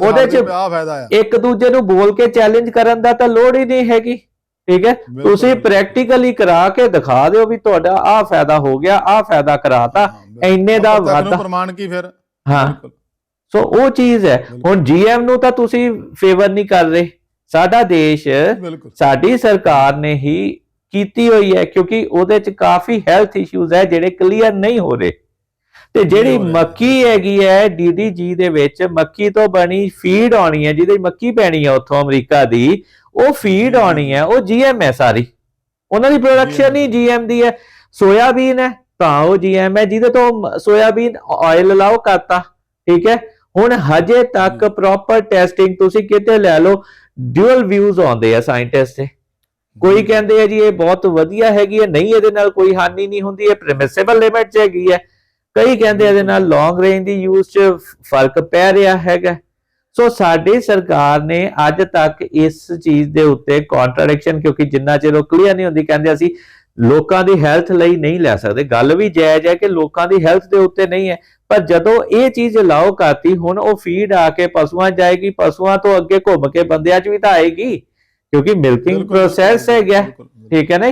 ਉਹਦੇ ਚ ਆ ਫਾਇਦਾ ਆ। ਇੱਕ ਦੂਜੇ ਨੂੰ ਬੋਲ ਕੇ ਚੈਲੰਜ ਕਰਨ ਦਾ ਤਾਂ ਲੋੜ ਹੀ ਨਹੀਂ ਹੈਗੀ। ਠੀਕ ਹੈ? ਤੁਸੀਂ। ਪ੍ਰੈਕਟੀਕਲੀ ਕਰਾ ਕੇ ਦਿਖਾ ਦਿਓ ਵੀ ਤੁਹਾਡਾ ਆ ਫਾਇਦਾ ਹੋ ਗਿਆ ਆ ਫਾਇਦਾ ਕਰਾਤਾ। ਇੰਨੇ ਦਾ ਵਾਧਾ। ਪ੍ਰਮਾਣ ਕੀ ਫਿਰ? ਹਾਂ। ਸੋ ਉਹ ਚੀਜ਼ ਹੈ। ਹੁਣ ਜੀਐਮ ਨੂੰ ਤਾਂ ਤੁਸੀਂ ਫੇਵਰ ਨਹੀਂ ਕਰ ਰਹੇ। ਸਾਡਾ ਦੇਸ਼ ਸਾਡੀ ਸਰਕਾਰ ਨੇ ਹੀ ਕੀਤੀ ਹੋਈ ਹੈ ਕਿਉਂਕਿ ਉਹਦੇ ਚ ਕਾਫੀ ਹੈਲਥ ਇਸ਼ੂਜ਼ ਹੈ ਜਿਹੜੇ ਕਲੀਅਰ ਨਹੀਂ ਹੋ ਰਹੇ। ਤੇ ਜਿਹੜੀ। ਮੱਕੀ ਹੈਗੀ ਹੈ ਡੀਡੀਜੀ ਦੇ ਵਿੱਚ ਮੱਕੀ ਤੋਂ ਬਣੀ ਫੀਡ ਆਉਣੀ ਹੈ ਜਿਹਦੀ ਮੱਕੀ ਪੈਣੀ ਹੈ ਉੱਥੋਂ ਅਮਰੀਕਾ ਦੀ ਉਹ ਫੀਡ ਆਉਣੀ ਹੈ ਉਹ ਜੀਐਮ ਹੈ ਸਾਰੀ। ਉਹਨਾਂ ਦੀ ਪ੍ਰੋਡਕਸ਼ਨ ਹੀ ਜੀਐਮ ਦੀ ਹੈ। ਸੋਇਆਬੀਨ ਹੈ ਤਾਂ ਉਹ ਜੀਐਮ ਹੈ ਜਿਹਦੇ ਤੋਂ ਸੋਇਆਬੀਨ ਆਇਲ ਅਲਾਉ ਕਰਤਾ ਠੀਕ ਹੈ? ਹੁਣ ਹਜੇ ਤੱਕ। ਪ੍ਰੋਪਰ ਟੈਸਟਿੰਗ ਤੁਸੀਂ ਕਿਤੇ ਲੈ ਲਓ ਡਿਊਅਲ ਵਿਊਜ਼ ਆਉਂਦੇ ਆ ਸਾਇੰਟਿਸਟ ਦੇ। ਕੋਈ ਕਹਿੰਦੇ ਆ ਜੀ ਇਹ ਬਹੁਤ ਵਧੀਆ ਹੈਗੀ ਹੈ, ਨਹੀਂ ਇਹਦੇ ਨਾਲ ਕੋਈ ਹਾਨੀ ਨਹੀਂ ਹੁੰਦੀ, ਇਹ ਪਰਮਿਸਿਬਲ ਲਿਮਿਟ 'ਚ ਹੈਗੀ ਹੈ। ਕਈ ਕਹਿੰਦੇ ਇਹਦੇ ਨਾਲ ਲੌਂਗ ਰੇਂਜ ਦੀ ਯੂਜ਼ 'ਚ ਫ਼ਰਕ ਪੈ ਰਿਹਾ ਹੈਗਾ। ਸੋ ਸਾਡੀ ਸਰਕਾਰ ਨੇ ਅੱਜ ਤੱਕ ਇਸ ਚੀਜ਼ ਦੇ ਉੱਤੇ ਕੰਟਰਡਿਕਸ਼ਨ ਕਿਉਂਕਿ ਜਿੰਨਾ ਚਿਰ ਉਹ ਕਲੀਅਰ ਨਹੀਂ ਹੁੰਦੀ, ਕਹਿੰਦੇ ਅਸੀਂ ਲੋਕਾਂ ਦੀ ਹੈਲਥ ਲਈ ਨਹੀਂ ਲੈ ਸਕਦੇ। ਗੱਲ ਵੀ ਜਾਇਜ਼ ਹੈ ਕਿ ਲੋਕਾਂ ਦੀ ਹੈਲਥ ਦੇ ਉੱਤੇ ਨਹੀਂ ਹੈ, ਪਰ ਜਦੋਂ ਇਹ ਚੀਜ਼ ਲਾਓ ਕਰਤੀ, ਹੁਣ ਉਹ ਫੀਡ ਆ ਕੇ ਪਸ਼ੂਆਂ ਜਾਏਗੀ, ਪਸ਼ੂਆਂ ਤੋਂ ਅੱਗੇ ਘੁੰਮ ਕੇ ਬੰਦਿਆਂ 'ਚ ਵੀ ਤਾਂ ਆਏਗੀ। ਕਿਉਂਕਿ ਮਿਲਕਿੰਗ ਪ੍ਰੋਸੈਸ ਹੈ ਗਿਆ। ਠੀਕ ਹੈ ਨਾ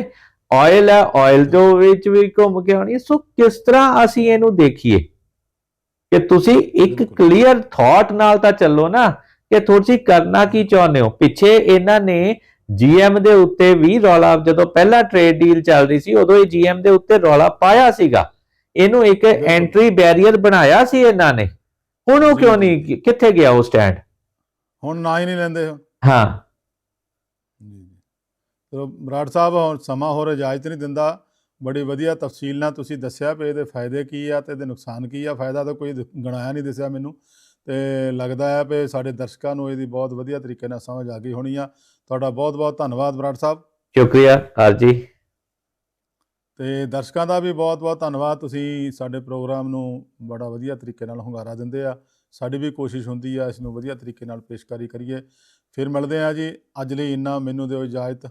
ਆਇਲ ਹੈ ਆਇਲ ਦੇ ਵਿੱਚ ਵੀ ਘੁੰਮ ਕੇ ਆਉਣੀ। ਸੋ ਕਿਸ ਤਰ੍ਹਾਂ ਅਸੀਂ ਇਹਨੂੰ ਦੇਖੀਏ ਕਿ ਤੁਸੀਂ ਇੱਕ। ਕਲੀਅਰ ਥਾਟ ਨਾਲ ਤਾਂ ਚੱਲੋ ਨਾ ਕਿ ਤੁਸੀਂ ਕਰਨਾ ਕੀ ਚਾਹੁੰਦੇ ਹੋ ਪਿੱਛੇ ਇਹਨਾਂ ਨੇ ਜੀਐਮ ਦੇ ਉੱਤੇ ਵੀ ਰੌਲਾ ਜਦੋਂ ਪਹਿਲਾ ਟ੍ਰੇਡ ਡੀਲ ਚੱਲ ਰਹੀ ਸੀ ਉਦੋਂ ਇਹ ਜੀਐਮ ਦੇ ਉੱਤੇ ਰੌਲਾ ਪਾਇਆ ਸੀਗਾ ਇਹਨੂੰ ਇੱਕ। ਐਂਟਰੀ ਬੈਰੀਅਰ ਬਣਾਇਆ ਸੀ ਇਹਨਾਂ ਨੇ ਹੁਣ ਉਹ ਕਿਉਂ। ਨਹੀਂ ਕਿੱਥੇ ਗਿਆ ਉਹ ਸਟੈਂਡ ਹੁਣ ਨਾ ਹੀ ਨਹੀਂ ਲੈਂਦੇ। ਹਾਂ ਚਲੋ ਬਰਾੜ ਸਾਹਿਬ ਹੁਣ ਸਮਾਂ ਹੋਰ ਇਜਾਜ਼ਤ ਨਹੀਂ ਦਿੰਦਾ। ਬੜੀ ਵਧੀਆ ਤਫਸੀਲ ਨਾਲ ਤੁਸੀਂ ਦੱਸਿਆ ਵੀ ਇਹਦੇ ਫਾਇਦੇ ਕੀ ਆ ਤੇ ਇਹਦੇ ਨੁਕਸਾਨ ਕੀ ਆ। ਫਾਇਦਾ ਤਾਂ ਕੋਈ ਗਣਾਇਆ ਨਹੀਂ ਦਿਸਿਆ ਮੈਨੂੰ। ਤੇ ਲੱਗਦਾ ਹੈ ਵੀ ਸਾਡੇ ਦਰਸ਼ਕਾਂ ਨੂੰ ਇਹਦੀ ਬਹੁਤ ਵਧੀਆ ਤਰੀਕੇ ਨਾਲ ਸਮਝ ਆ ਗਈ ਹੋਣੀ ਆ। ਤੁਹਾਡਾ ਬਹੁਤ ਬਹੁਤ ਧੰਨਵਾਦ ਬਰਾੜ ਸਾਹਿਬ। ਸ਼ੁਕਰੀਆ ਹਾਜੀ ਤੇ ਦਰਸ਼ਕਾਂ ਦਾ ਵੀ ਬਹੁਤ ਬਹੁਤ ਧੰਨਵਾਦ। ਤੁਸੀਂ ਸਾਡੇ ਪ੍ਰੋਗਰਾਮ ਨੂੰ ਬੜਾ ਵਧੀਆ ਤਰੀਕੇ ਨਾਲ ਹੁੰਗਾਰਾ ਦਿੰਦੇ ਆ। ਸਾਡੀ ਵੀ ਕੋਸ਼ਿਸ਼ ਹੁੰਦੀ ਆ ਇਸ ਨੂੰ ਵਧੀਆ ਤਰੀਕੇ ਨਾਲ ਪੇਸ਼ਕਾਰੀ ਕਰੀਏ। ਫਿਰ ਮਿਲਦੇ ਆ ਜੀ। ਅੱਜ ਲਈ ਇੰਨਾ। ਮੈਨੂੰ ਦਿਓ ਇਜਾਜ਼ਤ।